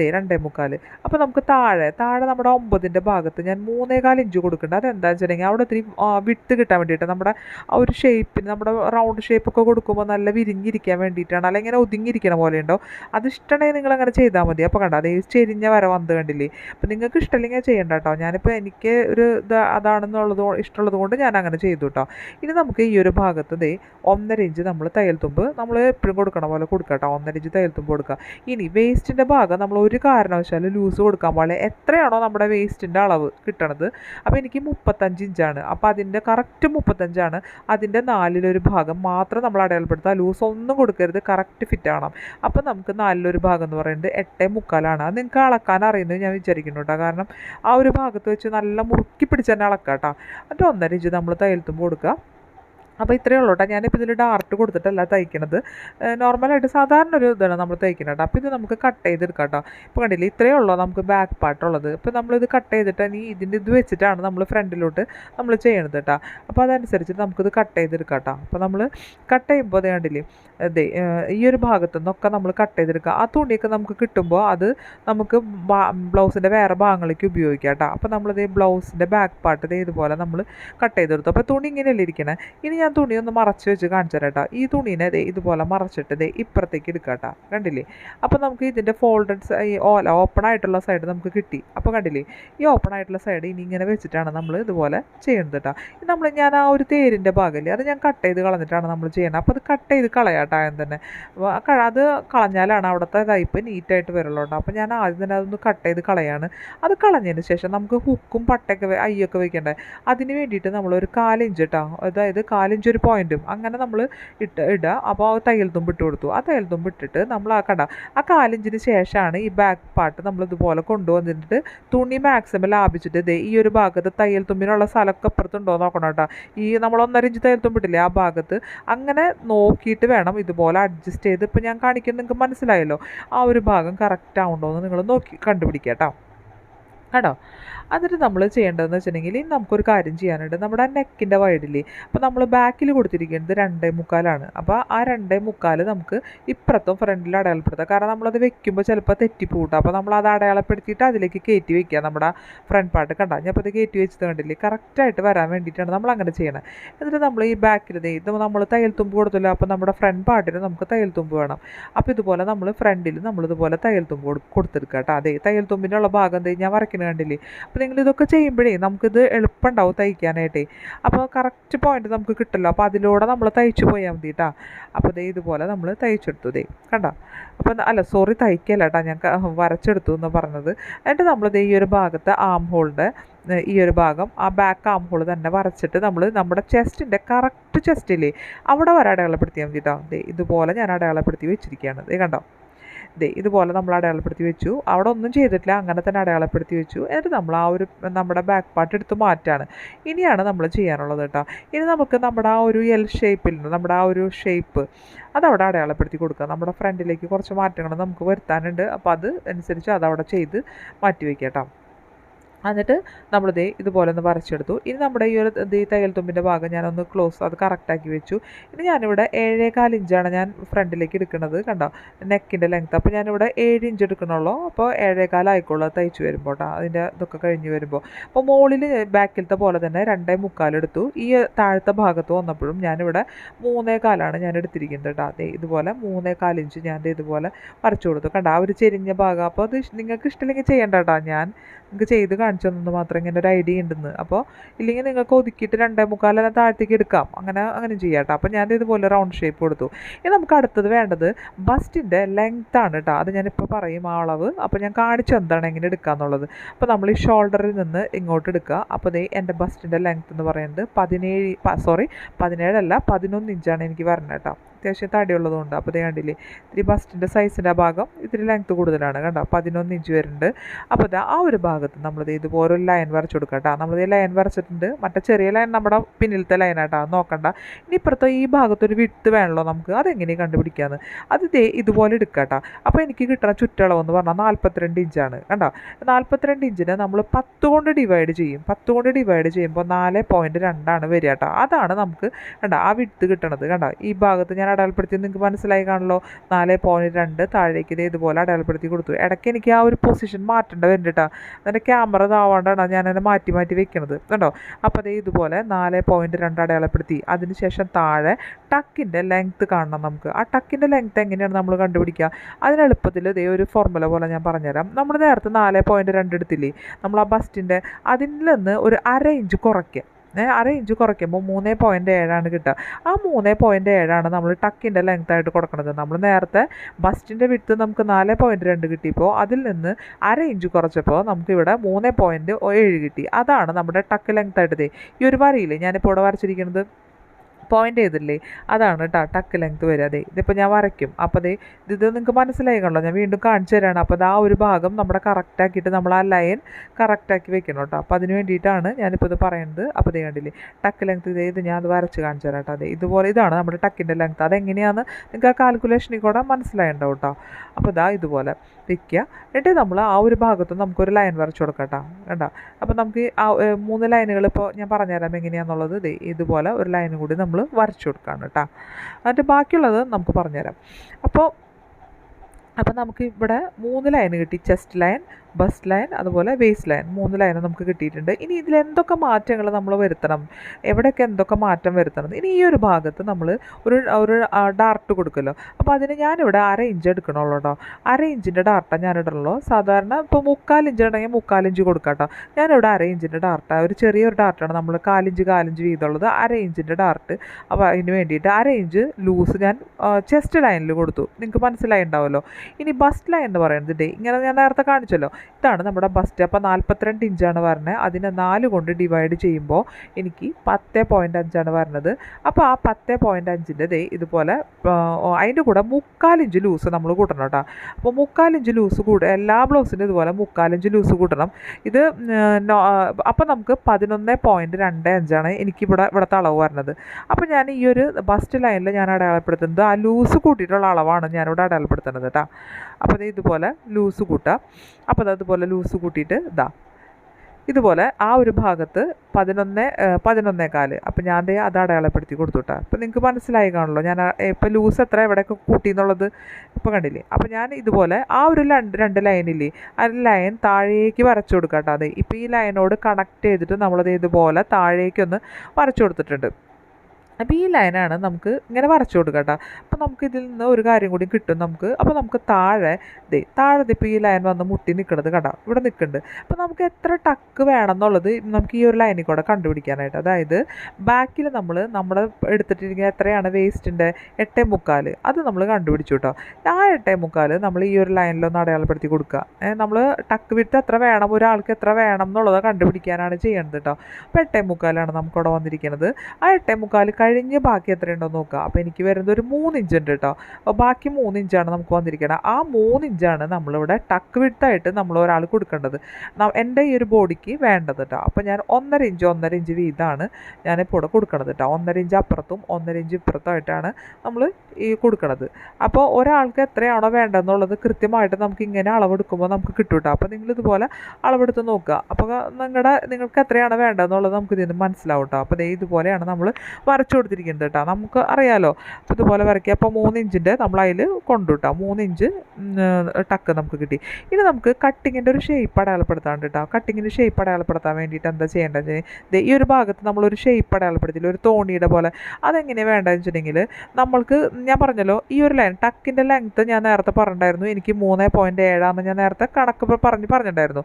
ദേ രണ്ടേ മുക്കാൽ അപ്പോൾ നമുക്ക് താഴെ താഴെ നമ്മുടെ ഒമ്പതിന്റെ ഭാഗത്ത് ഞാൻ മൂന്നേകാൽ ഇഞ്ച് കൊടുക്കുന്നുണ്ട് അതെന്താണെന്ന് വെച്ചിട്ടുണ്ടെങ്കിൽ അവിടെ ഒത്തിരി വിട്ട് കിട്ടാൻ വേണ്ടിയിട്ട് നമ്മുടെ ആ ഒരു ഷേപ്പിന് നമ്മുടെ റൗണ്ട് ഷേപ്പൊക്കെ കൊടുക്കുമ്പോൾ നല്ല വിരിഞ്ഞിരിക്കാൻ വേണ്ടിയിട്ടാണ്. അല്ലെങ്കിൽ ഇങ്ങനെ ഒതുങ്ങിയിരിക്കണ പോലെ ഉണ്ടോ? അത് ഇഷ്ടമാണെങ്കിൽ നിങ്ങൾ അങ്ങനെ ചെയ്താൽ മതി. അപ്പോൾ കണ്ടോ അതേ ചെരിഞ്ഞ വര വന്ന് കണ്ടില്ലേ? അപ്പോൾ നിങ്ങൾക്ക് ഇഷ്ടമില്ലെങ്കിൽ ചെയ്യണ്ട കേട്ടോ. ഞാനിപ്പോൾ എനിക്ക് ഒരു ഇത് അതാണെന്നുള്ളത് ഇഷ്ടമുള്ളത് കൊണ്ട് ഞാൻ അങ്ങനെ ചെയ്തു കേട്ടോ. ഇനി നമുക്ക് ഈ ഒരു ഭാഗത്ത് ദേ ഒന്നര ഇഞ്ച് നമ്മൾ തയ്യൽ തുമ്പ് നമ്മൾ എപ്പോഴും കൊടുക്കണ പോലെ കൊടുക്കുക കേട്ടോ. ഒന്നര ഇഞ്ച് തയ്യൽ തുമ്പ് കൊടുക്കുക ഇനി വേസ്റ്റിന്റെ ഭാഗം നമ്മൾ ഒരു കാരണവശാലും ലൂസ് കൊടുക്കാൻ പാടില്ല. എത്രയാണോ നമ്മുടെ വേസ്റ്റിന്റെ അളവ് കിട്ടണത്. അപ്പോൾ എനിക്ക് മുപ്പത്തഞ്ച് ഇഞ്ചാണ് അപ്പോൾ അതിന്റെ കറക്റ്റ് മുപ്പത്തഞ്ചാണ് അതിന്റെ നാലിലൊരു ഭാഗം മാത്രം നമ്മൾ അടയാളപ്പെടുത്തുക ലൂസ് ഒന്നും കൊടുക്കരുത്. കറക്റ്റ് ഫിറ്റ് ആവണം. അപ്പോൾ നമുക്ക് നാലിലൊരു ഭാഗം എന്ന് പറയുന്നത് എട്ടേ മുക്കാലാണ്. അത് നിങ്ങൾക്ക് അളക്കാൻ അറിയുന്നത് ഞാൻ വിചാരിക്കുന്നു കേട്ടോ കാരണം ആ ഒരു ഭാഗത്ത് വെച്ച് നല്ല മുറുക്കി പിടിച്ച് തന്നെ അളക്കാം കേട്ടോ എന്നിട്ട് ഒന്നര ഇഞ്ച് നമ്മൾ തയ്യൽത്തുമ്പോൾ കൊടുക്കുക. അപ്പോൾ ഇത്രയേ ഉള്ളൂ കേട്ടോ. ഞാനിപ്പോൾ ഇതിൽ ഡാർട്ട് കൊടുത്തിട്ടല്ല തയ്ക്കണത്. നോർമലായിട്ട് സാധാരണ ഒരു ഇതാണ് നമ്മൾ തയ്ക്കുന്നത് അപ്പോൾ ഇത് നമുക്ക് കട്ട് ചെയ്തെടുക്കാം കേട്ടോ. ഇപ്പോൾ കണ്ടില്ലേ ഇത്രയേ ഉള്ളൂ നമുക്ക് ബാക്ക് പാർട്ടുള്ളത് ഇപ്പോൾ നമ്മളിത് കട്ട് ചെയ്തിട്ട് ഇനി ഇതിന്റെ ഇത് വെച്ചിട്ടാണ് നമ്മൾ ഫ്രണ്ടിലോട്ട് നമ്മൾ ചെയ്യണത് കേട്ടോ. അപ്പോൾ അതനുസരിച്ച് നമുക്കിത് കട്ട് ചെയ്തെടുക്കാം കേട്ടോ. അപ്പോൾ നമ്മൾ കട്ട് ചെയ്യുമ്പോൾ അത് കണ്ടില്ലേ അതെ ഈ ഒരു ഭാഗത്തു നിന്നൊക്കെ നമ്മൾ കട്ട് ചെയ്തെടുക്കുക ആ തുണിയൊക്കെ നമുക്ക് കിട്ടുമ്പോൾ അത് നമുക്ക് ബ്ലൗസിന്റെ വേറെ ഭാഗങ്ങളിലേക്ക് ഉപയോഗിക്കാം കേട്ടോ. അപ്പോൾ നമ്മളിത് ബ്ലൗസിന്റെ ബാക്ക് പാർട്ട് ഇത് ഇതുപോലെ നമ്മൾ കട്ട് ചെയ്തെടുത്തു. അപ്പോൾ തുണി ഇങ്ങനെയല്ലേ ഇരിക്കണേ? ഇനി ഞാൻ തുണി ഒന്ന് മറച്ച് വെച്ച് കാണിച്ചു തരാം കേട്ടോ. ഈ തുണീനെ ദേ ഇതുപോലെ മറച്ചിട്ട് ദേ ഇപ്പുറത്തേക്ക് എടുക്കാം കേട്ടോ. കണ്ടില്ലേ? അപ്പോൾ നമുക്ക് ഇതിന്റെ ഫോൾഡഡ് ഈ ഓല ഓപ്പൺ ആയിട്ടുള്ള സൈഡ് നമുക്ക് കിട്ടി. അപ്പോൾ കണ്ടില്ലേ? ഈ ഓപ്പൺ ആയിട്ടുള്ള സൈഡ് ഇനി ഇങ്ങനെ വെച്ചിട്ടാണ് നമ്മൾ ഇതുപോലെ ചെയ്യുന്നത് കേട്ടോ. നമ്മൾ ഞാൻ ആ ഒരു തേരിന്റെ ഭാഗമില്ലേ അത് ഞാൻ കട്ട് ചെയ്ത് കളഞ്ഞിട്ടാണ് നമ്മൾ ചെയ്യുന്നത്. അപ്പോൾ അത് കട്ട് ചെയ്ത് കളയാട്ടോ ആയത് തന്നെ. അത് കളഞ്ഞാലാണ് അവിടുത്തെ തയ്പ്പ് നീറ്റായിട്ട് വരുള്ളൂ അപ്പോൾ ഞാൻ ആദ്യം തന്നെ അതൊന്ന് കട്ട് ചെയ്ത് കളയാണ്. അത് കളഞ്ഞതിന് ശേഷം നമുക്ക് ഹുക്കും പട്ടയൊക്കെ അയ്യൊക്കെ വെക്കേണ്ടത് അതിന് വേണ്ടിയിട്ട് നമ്മളൊരു കാലിഞ്ച് കേട്ടോ അതായത് കാലിഞ്ച് ഒരു പോയിന്റും അങ്ങനെ നമ്മൾ ഇട്ട് ഇടുക അപ്പോൾ തയ്യൽ തുമ്പ് ഇട്ട് കൊടുത്തു. ആ തയ്യൽ തുമ്പ് ഇട്ടിട്ട് നമ്മൾ ആ കട ആ കാലിഞ്ചിന് ശേഷമാണ് ഈ ബാക്ക് പാർട്ട് നമ്മൾ ഇതുപോലെ കൊണ്ടുവന്നിട്ട് തുണി മാക്സിമം ലാഭിച്ചിട്ട് ഇതേ ഈ ഒരു ഭാഗത്ത് തയ്യൽ തുമ്പിനുള്ള സ്ഥലമൊക്കെ അപ്പുറത്തുണ്ടോ നോക്കണം കേട്ടോ. ഈ നമ്മൾ ഒന്നര ഇഞ്ച് തയ്യൽ തുമ്പിട്ടില്ലേ ആ ഭാഗത്ത്. അങ്ങനെ നോക്കിയിട്ട് വേണം ഇതുപോലെ അഡ്ജസ്റ്റ് ചെയ്ത്. ഇപ്പം ഞാൻ കാണിക്കുന്നത് നിങ്ങൾക്ക് മനസ്സിലായല്ലോ. ആ ഒരു ഭാഗം കറക്റ്റ് ആവുണ്ടോ എന്ന് നിങ്ങൾ നോക്കി കണ്ടുപിടിക്കാം കേട്ടോ. കേട്ടോ എന്നിട്ട് നമ്മൾ ചെയ്യേണ്ടതെന്ന് വെച്ചിട്ടുണ്ടെങ്കിൽ ഇനി നമുക്കൊരു കാര്യം ചെയ്യാനുണ്ട്. നമ്മുടെ ആ നെക്കിന്റെ വൈഡില്ലേ അപ്പോൾ നമ്മൾ ബാക്കിൽ കൊടുത്തിരിക്കുന്നത് രണ്ടേ മുക്കാലാണ്. അപ്പോൾ ആ രണ്ടേ മുക്കാൽ നമുക്ക് ഇപ്പുറത്തും ഫ്രണ്ടിൽ അടയാളപ്പെടുത്താം. കാരണം നമ്മളത് വെക്കുമ്പോൾ ചിലപ്പോൾ തെറ്റിപ്പോട്ടും അപ്പോൾ നമ്മൾ അത് അടയാളപ്പെടുത്തിയിട്ട് അതിലേക്ക് കയറ്റി വെക്കുക. നമ്മുടെ ഫ്രണ്ട് പാർട്ട് കണ്ട? ഞാൻ അപ്പോൾ അത് കയറ്റി വെച്ചത് കണ്ടില്ലേ? കറക്റ്റായിട്ട് വരാൻ വേണ്ടിയിട്ടാണ് നമ്മൾ അങ്ങനെ ചെയ്യണം. എന്നിട്ട് നമ്മൾ ഈ ബാക്കിൽ ഇത് നമ്മൾ തയ്യൽ തുമ്പ് കൊടുത്തില്ല? അപ്പോൾ നമ്മുടെ ഫ്രണ്ട് പാർട്ടിന് നമുക്ക് തയ്യൽ തുമ്പ് വേണം. അപ്പോൾ ഇതുപോലെ നമ്മൾ ഫ്രണ്ടിൽ നമ്മളിതുപോലെ തയ്യൽ തുമ്പ് കൊടുത്തെടുക്കാം കേട്ടോ അതെ തയ്യൽ തുമ്പിന്റെ ഉള്ള ഭാഗം ഞാൻ വരയ്ക്കുന്നത് കണ്ടില്ലേ? അപ്പോൾ നിങ്ങൾ ഇതൊക്കെ ചെയ്യുമ്പോഴേ നമുക്കിത് എളുപ്പമുണ്ടാവും തയ്ക്കാനായിട്ടേ. അപ്പോൾ കറക്റ്റ് പോയിന്റ് നമുക്ക് കിട്ടല്ലോ. അപ്പോൾ അതിലൂടെ നമ്മൾ തയ്ച്ചു പോയാൽ മതി കേട്ടോ അപ്പോൾ ദേ ഇതുപോലെ നമ്മൾ തയ്ച്ചെടുത്തു ദേ. കണ്ടോ? അപ്പോൾ അല്ല സോറി തയ്ക്കല്ല കേട്ടോ ഞാൻ വരച്ചെടുത്തു എന്ന് പറഞ്ഞത്. എന്നിട്ട് നമ്മൾ ദേ ഈ ഒരു ഭാഗത്ത് ആം ഹോളിന്റെ ഈ ഒരു ഭാഗം ആ ബാക്ക് ആം ഹോൾ തന്നെ വരച്ചിട്ട് നമ്മൾ നമ്മുടെ ചെസ്റ്റിന്റെ കറക്റ്റ് ചെസ്റ്റില്ലേ അവിടെ വരെ അടയാളപ്പെടുത്തിയാൽ മതി കേട്ടോ ഇതുപോലെ ഞാൻ അടയാളപ്പെടുത്തി വെച്ചിരിക്കുകയാണ്. ദേ കണ്ടോ? ദേ ഇതുപോലെ നമ്മൾ അടയാളപ്പെടുത്തി വെച്ചു. അവിടെ ഒന്നും ചെയ്തിട്ടില്ല അങ്ങനെ തന്നെ അടയാളപ്പെടുത്തി വെച്ചു. എന്നിട്ട് നമ്മൾ ആ ഒരു നമ്മുടെ ബാക്ക് പാർട്ട് എടുത്ത് മാറ്റാണ്. ഇനിയാണ് നമ്മൾ ചെയ്യാനുള്ളത് കേട്ടോ. ഇനി നമുക്ക് നമ്മുടെ ആ ഒരു എൽ ഷേപ്പിൽ നമ്മുടെ ആ ഒരു ഷേപ്പ് അതവിടെ അടയാളപ്പെടുത്തി കൊടുക്കുക നമ്മുടെ ഫ്രണ്ടിലേക്ക് കുറച്ച് മാറ്റങ്ങൾ നമുക്ക് വരുത്താനുണ്ട്. അപ്പോൾ അത് അനുസരിച്ച് അതവിടെ ചെയ്ത് മാറ്റി വയ്ക്കാം കേട്ടോ. എന്നിട്ട് നമ്മളിതേ ഇതുപോലെ ഒന്ന് വരച്ചെടുത്തു. ഇനി നമ്മുടെ ഈ ഒരു ഈ തയ്യൽ തുമ്പിന്റെ ഭാഗം ഞാനൊന്ന് ക്ലോസ് അത് കറക്റ്റാക്കി വെച്ചു. ഇനി ഞാനിവിടെ ഏഴേകാൽ ഇഞ്ചാണ് ഞാൻ ഫ്രണ്ടിലേക്ക് എടുക്കുന്നത് കണ്ടോ? നെക്കിന്റെ ലെങ്ത്ത് അപ്പോൾ ഞാനിവിടെ ഏഴ് ഇഞ്ച് എടുക്കണുള്ളൂ. അപ്പോൾ ഏഴേകാലായിക്കോളൂ തയ്ച്ചു വരുമ്പോൾ കേട്ടോ അതിന്റെ ഇതൊക്കെ കഴിഞ്ഞ് വരുമ്പോൾ. അപ്പോൾ മുകളിൽ ബാക്കിലത്തെ പോലെ തന്നെ രണ്ടേ മുക്കാലെടുത്തു ഈ താഴത്തെ ഭാഗത്ത് വന്നപ്പോഴും ഞാനിവിടെ മൂന്നേ കാലാണ് ഞാൻ എടുത്തിരിക്കുന്നത് കേട്ടോ അതെ ഇതുപോലെ മൂന്നേ കാൽ ഇഞ്ച് ഞാൻ ഇതുപോലെ വരച്ചു കൊടുത്തു. കണ്ടോ? ആ ഒരു ചെരിഞ്ഞ ഭാഗം. അപ്പോൾ അത് നിങ്ങൾക്ക് ഇഷ്ടമില്ലെങ്കിൽ ചെയ്യേണ്ട കേട്ടോ ഞാൻ. നിങ്ങൾക്ക് ചെയ്ത് കാണിച്ചു തന്നു മാത്രം ഇങ്ങനെ ഒരു ഐഡിയ ഉണ്ടെന്ന്. അപ്പോൾ ഇല്ലെങ്കിൽ നിങ്ങൾക്ക് ഒതുക്കിയിട്ട് രണ്ടേ മുക്കാലെല്ലാം താഴത്തേക്ക് എടുക്കാം. അങ്ങനെ അങ്ങനെ ചെയ്യാം കേട്ടോ അപ്പോൾ ഞാൻ ഇതുപോലെ റൗണ്ട് ഷേപ്പ് കൊടുത്തു. ഇനി നമുക്ക് അടുത്തത് വേണ്ടത് ബസ്റ്റിന്റെ ആണ് കേട്ടോ അത് ഞാനിപ്പോൾ പറയും ആ അളവ്. അപ്പോൾ ഞാൻ കാണിച്ചു എന്താണ് എങ്ങനെ എടുക്കുക എന്നുള്ളത് അപ്പോൾ നമ്മൾ ഈ ഷോൾഡറിൽ നിന്ന് ഇങ്ങോട്ട് എടുക്കുക. അപ്പോൾ ദേ എന്റെ ബസ്റ്റിന്റെ ലെങ്ത് എന്ന് പറയുന്നത് പതിനേഴ് സോറി പതിനേഴല്ല പതിനൊന്ന് ഇഞ്ചാണ് എനിക്ക് വരണം കേട്ടോ അത്യാവശ്യം തടിയുള്ളതുകൊണ്ട്. അപ്പോൾ ഇത് കണ്ടില്ലേ ഇത്തിരി ബസ്റ്റിന്റെ സൈസിന്റെ ഭാഗം ഇത്തിരി ലെങ്ത്ത് കൂടുതലാണ് കണ്ടോ? പതിനൊന്ന് ഇഞ്ച് വരുന്നുണ്ട്. അപ്പോൾ ഇതാ ആ ഒരു ഭാഗത്ത് നമ്മളിത് ഇതുപോലെ ഒരു ലൈൻ വരച്ചു കൊടുക്കാം കേട്ടോ. നമ്മളിത് ലൈൻ വരച്ചിട്ടുണ്ട്. മറ്റേ ചെറിയ ലൈൻ നമ്മുടെ പിന്നിലത്തെ ലൈനായിട്ടാ നോക്കണ്ട. ഇനി ഇപ്പുറത്തെ ഈ ഭാഗത്തൊരു വിട്ട് വേണമല്ലോ നമുക്ക്. അതെങ്ങനെയാണ് കണ്ടുപിടിക്കാന്ന്? അത് ഇതേ ഇതുപോലെ എടുക്കുക കേട്ടോ. അപ്പോൾ എനിക്ക് കിട്ടുന്ന ചുറ്റളവെന്ന് പറഞ്ഞാൽ നാൽപ്പത്തിരണ്ട് ഇഞ്ചാണ് കണ്ടോ? നാൽപ്പത്തിരണ്ട് ഇഞ്ചിനെ നമ്മൾ പത്ത് കൊണ്ട് ഡിവൈഡ് ചെയ്യും. പത്ത് കൊണ്ട് ഡിവൈഡ് ചെയ്യുമ്പോൾ നാല് പോയിന്റ് രണ്ടാണ് വരിക കേട്ടോ. അതാണ് നമുക്ക് കണ്ടോ ആ വിട്ട് കിട്ടണത് കണ്ടോ? ഈ ഭാഗത്ത് ഞാൻ അടയാളപ്പെടുത്തി നിങ്ങൾക്ക് മനസ്സിലായി കാണുമല്ലോ? നാല് പോയിന്റ് രണ്ട് താഴേക്ക് ഇത് ഇതുപോലെ അടയാളപ്പെടുത്തി കൊടുത്തു. ഇടയ്ക്ക് എനിക്ക് ആ ഒരു പൊസിഷൻ മാറ്റേണ്ട വരുന്നുണ്ട് അതിന്റെ ക്യാമറ താവാണ്ടാണ് ഞാൻ അതിനെ മാറ്റി മാറ്റി വെക്കണത്. കണ്ടോ? അപ്പോൾ അതേ ഇതുപോലെ നാല് പോയിന്റ് രണ്ട് അടയാളപ്പെടുത്തി. അതിനുശേഷം താഴെ ടക്കിന്റെ ലെങ്ത്ത് കാണണം നമുക്ക്. ആ ടക്കിന്റെ ലെങ്ത്ത് എങ്ങനെയാണ് നമ്മൾ കണ്ടുപിടിക്കുക? അതിന് എളുപ്പത്തിൽ ഇതേ ഒരു ഫോർമുല പോലെ ഞാൻ പറഞ്ഞുതരാം. നമ്മൾ നേരത്തെ നാല് പോയിന്റ് രണ്ട് എടുത്തില്ലേ? നമ്മൾ ആ ബസ്റ്റിന്റെ അതിൽ നിന്ന് ഒരു അര ഇഞ്ച് കുറയ്ക്കുക. അര ഇഞ്ച് കുറയ്ക്കുമ്പോൾ മൂന്ന് പോയിന്റ് ഏഴാണ് കിട്ടുക. ആ മൂന്ന് പോയിന്റ് ഏഴാണ് നമ്മൾ ടക്കിന്റെ ലെങ്ത് ആയിട്ട് കൊടുക്കുന്നത് നമ്മൾ നേരത്തെ ബസ്റ്റിന്റെ വിട്ട് നമുക്ക് നാല് പോയിന്റ് രണ്ട് കിട്ടിയപ്പോൾ അതിൽ നിന്ന് അര ഇഞ്ച് കുറച്ചപ്പോൾ നമുക്കിവിടെ മൂന്ന് പോയിന്റ് ഏഴ് കിട്ടി. അതാണ് നമ്മുടെ ടക്ക് ലെങ്ത് ആയിട്ട് ഈ ഒരു വരിയില്ലേ? ഞാനിപ്പോൾ ഇവിടെ വരച്ചിരിക്കുന്നത്. പോയിന്റ് ചെയ്തില്ലേ? അതാണ് കേട്ടോ ടക്ക് ലെങ്ത് വരിക അതെ ഇതിപ്പോൾ ഞാൻ വരയ്ക്കും. അപ്പോൾ ദേ ഇത് നിങ്ങൾക്ക് മനസ്സിലായി കണ്ടോ? ഞാൻ വീണ്ടും കാണിച്ചു തരാണ്. അപ്പോൾ ആ ഒരു ഭാഗം നമ്മുടെ കറക്റ്റാക്കിയിട്ട് നമ്മൾ ആ ലൈൻ കറക്റ്റാക്കി വെക്കണം കേട്ടോ അപ്പോൾ അതിന് വേണ്ടിയിട്ടാണ് ഞാനിപ്പോൾ ഇത് പറയുന്നത് അപ്പോൾ ദേ കണ്ടില്ലേ ടക്ക് ലെങ്ത് ഇതേ ഇത് ഞാൻ അത് വരച്ച് കാണിച്ചു തരാം കേട്ടോ അതെ ഇതുപോലെ ഇതാണ് നമ്മുടെ ടക്കിന്റെ ലെങ്ത് അതെങ്ങനെയാണ് നിങ്ങൾക്ക് ആ കാൽക്കുലേഷനിൽ കൂടെ മനസ്സിലായിട്ടുണ്ടാവും കേട്ടോ അപ്പോൾ ഇതാ ഇതുപോലെ വെക്കുക എന്നിട്ട് നമ്മൾ ആ ഒരു ഭാഗത്ത് നമുക്കൊരു ലൈൻ വരച്ചു കൊടുക്കട്ടോ കേട്ടോ അപ്പോൾ നമുക്ക് ആ മൂന്ന് ലൈനുകൾ ഇപ്പോൾ ഞാൻ പറഞ്ഞുതരാം എങ്ങനെയാണെന്നുള്ളത് ഇതുപോലെ ഒരു ലൈനും കൂടി നമ്മൾ വരച്ചു കൊടുക്കുകയാണ് കേട്ടോ. എന്നിട്ട് ബാക്കിയുള്ളത് നമുക്ക് പറഞ്ഞുതരാം. അപ്പോൾ അപ്പോൾ നമുക്ക് ഇവിടെ മൂന്ന് ലൈൻ കിട്ടി. ചെസ്റ്റ് ലൈൻ ബസ് ലൈൻ അതുപോലെ വേസ്റ്റ് ലൈൻ മൂന്ന് ലൈൻ നമുക്ക് കിട്ടിയിട്ടുണ്ട്. ഇനി ഇതിൽ എന്തൊക്കെ മാറ്റങ്ങൾ നമ്മൾ വരുത്തണം? എവിടെയൊക്കെ എന്തൊക്കെ മാറ്റം വരുത്തണം? ഇനി ഈ ഒരു ഭാഗത്ത് നമ്മൾ ഒരു ഒരു ഡാർട്ട് കൊടുക്കുമല്ലോ. അപ്പോൾ അതിന് ഞാനിവിടെ അര ഇഞ്ച് എടുക്കണുള്ളൂ കേട്ടോ. അര ഇഞ്ചിന്റെ ഡാർട്ടാണ് ഞാൻ ഇടണുള്ളൂ സാധാരണ ഇപ്പോൾ മുക്കാൽ ഇഞ്ച് ഉണ്ടെങ്കിൽ മുക്കാൽ ഇഞ്ച് കൊടുക്കാം കേട്ടോ. ഞാനിവിടെ അര ഇഞ്ചിന്റെ ഡാർട്ടാണ് ഒരു ചെറിയൊരു ഡാർട്ടാണ് നമ്മൾ കാലിഞ്ച് കാലിഞ്ച് വീതമുള്ളത്. അര ഇഞ്ചിന്റെ ഡാർട്ട് അപ്പോൾ അതിന് വേണ്ടിയിട്ട് അര ഇഞ്ച് ലൂസ് ഞാൻ ചെസ്റ്റ് ലൈനിൽ കൊടുത്തു. നിങ്ങൾക്ക് മനസ്സിലായി ഉണ്ടാവുമല്ലോ ഇനി ബസ്റ്റ് ലൈൻ എന്ന് പറയുന്നത് ഇങ്ങനെ ഞാൻ നേരത്തെ കാണിച്ചല്ലോ. ഇതാണ് നമ്മുടെ ബസ്റ്റ് അപ്പോൾ നാൽപ്പത്തിരണ്ട് ഇഞ്ചാണ് പറഞ്ഞത് അതിനെ നാല് കൊണ്ട് ഡിവൈഡ് ചെയ്യുമ്പോൾ എനിക്ക് പത്ത് പോയിന്റ് അഞ്ചാണ് പറഞ്ഞത് അപ്പോൾ ആ പത്ത് പോയിന്റ് അഞ്ചിന്റെ ദേ ഇതുപോലെ അതിന്റെ കൂടെ മുക്കാലിഞ്ച് ലൂസ് നമ്മൾ കൂട്ടണം കേട്ടോ. അപ്പോൾ മുക്കാലിഞ്ച് ലൂസ് കൂടെ എല്ലാ ബ്ലൗസിന്റെ ഇതുപോലെ മുക്കാലിഞ്ച് ലൂസ് കൂട്ടണം. ഇത് അപ്പോൾ നമുക്ക് പതിനൊന്ന് പോയിന്റ് രണ്ട് അഞ്ചാണ് എനിക്കിവിടെ ഇവിടുത്തെ അളവ് പറഞ്ഞത് അപ്പോൾ ഞാൻ ഈ ഒരു ബസ്റ്റ് ലൈനിൽ ഞാൻ അടയാളപ്പെടുത്തുന്നത് ആ ലൂസ് കൂട്ടിയിട്ടുള്ള അളവാണ് ഞാനിവിടെ അടയാളപ്പെടുത്തുന്നത് കേട്ടോ. അപ്പോൾ ഇതുപോലെ ലൂസ് കൂട്ടുക. അപ്പോൾ അത് അതുപോലെ ലൂസ് കൂട്ടിയിട്ട് ഇതാ ഇതുപോലെ ആ ഒരു ഭാഗത്ത് പതിനൊന്ന് പതിനൊന്നേ കാൽ. അപ്പോൾ ഞാൻ ദേ അത് അടയാളപ്പെടുത്തി കൊടുത്തുട്ടാ. അപ്പം നിങ്ങൾക്ക് മനസ്സിലായി കാണുമല്ലോ ഞാൻ ഇപ്പം ലൂസ് എത്ര എവിടെയൊക്കെ കൂട്ടി എന്നുള്ളത് ഇപ്പം കണ്ടില്ലേ? അപ്പം ഞാൻ ഇതുപോലെ ആ ഒരു രണ്ട് രണ്ട് ലൈനില്ലേ ആ ലൈൻ താഴേക്ക് വരച്ചു കൊടുക്കാം കേട്ടോ അതെ ഇപ്പം ഈ ലൈനോട് കണക്ട് ചെയ്തിട്ട് നമ്മളത് ഇതുപോലെ താഴേക്കൊന്ന് വരച്ചു കൊടുത്തിട്ടുണ്ട്. അപ്പോൾ ഈ ലൈനാണ് നമുക്ക് ഇങ്ങനെ വരച്ചു കൊടുക്കുക കേട്ടോ. അപ്പോൾ നമുക്ക് ഇതിൽ നിന്ന് ഒരു കാര്യം കൂടി കിട്ടും നമുക്ക്. അപ്പോൾ നമുക്ക് താഴെ ദേ താഴെ ഇപ്പോൾ ഈ ലൈൻ വന്ന് മുട്ടി നിൽക്കുന്നത് കേട്ടോ ഇവിടെ നിൽക്കുന്നുണ്ട് അപ്പോൾ നമുക്ക് എത്ര ടക്ക് വേണം എന്നുള്ളത് നമുക്ക് ഈ ഒരു ലൈനിൽ കൂടെ കണ്ടുപിടിക്കാനായിട്ട്. അതായത് ബാക്കിൽ നമ്മൾ നമ്മുടെ എടുത്തിട്ടിരിക്കുന്ന എത്രയാണ് വേസ്റ്റിന്റെ എട്ടേ മുക്കാൽ? അത് നമ്മൾ കണ്ടുപിടിച്ചു കേട്ടോ. ആ എട്ടേ മുക്കാൽ നമ്മൾ ഈ ഒരു ലൈനിലൊന്ന് അടയാളപ്പെടുത്തി കൊടുക്കുക. നമ്മൾ ടക്ക് വിട്ട് എത്ര വേണം ഒരാൾക്ക് എത്ര വേണം എന്നുള്ളത് കണ്ടുപിടിക്കാനാണ് ചെയ്യേണ്ടത് കേട്ടോ. അപ്പോൾ എട്ടേ മുക്കാലാണ് നമുക്കവിടെ വന്നിരിക്കുന്നത് ആ എട്ടേ മുക്കാൽ കഴിഞ്ഞ് ബാക്കി എത്ര ഉണ്ടോ നോക്കുക അപ്പോൾ എനിക്ക് വരുന്നത് ഒരു മൂന്ന് ഇഞ്ച് ഉണ്ട് കേട്ടോ. അപ്പോൾ ബാക്കി മൂന്ന് ഇഞ്ചാണ് നമുക്ക് വന്നിരിക്കുന്നത് ആ മൂന്ന് ഇഞ്ചാണ് നമ്മളിവിടെ ടക്ക് വിട്ടായിട്ട് നമ്മൾ ഒരാൾ കൊടുക്കേണ്ടത്. എന്റെ ഈ ഒരു ബോഡിക്ക് വേണ്ടത് കേട്ടോ. അപ്പോൾ ഞാൻ ഒന്നര ഇഞ്ച് ഒന്നര ഇഞ്ച് വീതമാണ് ഞാനിപ്പോൾ ഇവിടെ കൊടുക്കണത് കേട്ടോ. ഒന്നര ഇഞ്ച് അപ്പുറത്തും ഒന്നര ഇഞ്ച് ഇപ്പുറത്തുമായിട്ടാണ് നമ്മൾ ഈ കൊടുക്കണത്. അപ്പോൾ ഒരാൾക്ക് എത്രയാണോ വേണ്ടതെന്നുള്ളത് കൃത്യമായിട്ട് നമുക്ക് ഇങ്ങനെ അളവെടുക്കുമ്പോൾ നമുക്ക് കിട്ടും കേട്ടോ. അപ്പോൾ നിങ്ങൾ ഇതുപോലെ അളവെടുത്ത് നോക്കുക. അപ്പോൾ നിങ്ങളുടെ നിങ്ങൾക്ക് എത്രയാണ് വേണ്ടതെന്നുള്ളത് നമുക്ക് ഇതിൽ നിന്ന് മനസ്സിലാവും കേട്ടോ. അപ്പോൾ ദേ ഇതുപോലെയാണ് നമ്മൾ വരച്ചു കൊടുത്തിരിക്കുന്നത് കേട്ടോ. നമുക്ക് അറിയാലോ. അപ്പോൾ ഇതുപോലെ വരയ്ക്കുക. അപ്പോൾ മൂന്ന് ഇഞ്ചിന്റെ നമ്മൾ അതിൽ കൊണ്ടു കേട്ടോ. മൂന്ന് ഇഞ്ച് ടക്ക് നമുക്ക് കിട്ടി. ഇനി നമുക്ക് കട്ടിങ്ങിന്റെ ഒരു ഷേപ്പ് അടയാളപ്പെടുത്താണ്ട് കേട്ടോ. കട്ടിങ്ങിന്റെ ഷേപ്പ് അടയാളപ്പെടുത്താൻ വേണ്ടിയിട്ട് എന്താ ചെയ്യേണ്ടത്? ഈ ഒരു ഭാഗത്ത് നമ്മളൊരു ഷേപ്പ് അടയാളപ്പെടുത്തില്ല? ഒരു തോണിയുടെ പോലെ. അതെങ്ങനെയാണ് വേണ്ടതെന്ന് വെച്ചിട്ടുണ്ടെങ്കിൽ നമ്മൾക്ക് ഞാൻ പറഞ്ഞല്ലോ ഈ ഒരു ലൈൻ ടക്കിന്റെ ലെങ്ത്ത് ഞാൻ നേരത്തെ പറഞ്ഞിട്ടുണ്ടായിരുന്നു. എനിക്ക് മൂന്ന് പോയിന്റ് ഏഴാണെന്ന് ഞാൻ നേരത്തെ കണക്ക് പറഞ്ഞ് പറഞ്ഞിട്ടുണ്ടായിരുന്നു.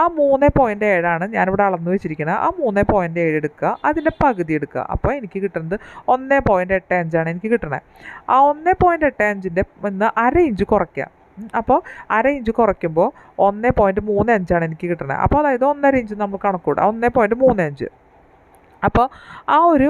ആ മൂന്ന് പോയിന്റ് ഏഴാണ് ഞാനിവിടെ അളന്ന് വെച്ചിരിക്കുന്നത് ആ മൂന്ന് പോയിന്റ് ഏഴ് എടുക്കുക. അതിന്റെ പകുതി എടുക്കുക. അപ്പോൾ എനിക്ക് കിട്ടുന്നത് ഒന്ന് പോയിന്റ് എട്ട് അഞ്ചാണ് എനിക്ക് കിട്ടണത് ആ ഒന്ന് പോയിന്റ് എട്ട് അഞ്ചിന്റെ നിന്ന് അര ഇഞ്ച് കുറയ്ക്കുക അപ്പോൾ അര ഇഞ്ച് കുറയ്ക്കുമ്പോൾ ഒന്ന് പോയിന്റ് മൂന്ന് അഞ്ചാണ് എനിക്ക് കിട്ടുന്നത് അപ്പോൾ അതായത് ഒന്നര ഇഞ്ച് നമ്മൾ കണക്കൂടാം ഒന്ന് പോയിന്റ് മൂന്ന് അഞ്ച്. അപ്പോൾ ആ ഒരു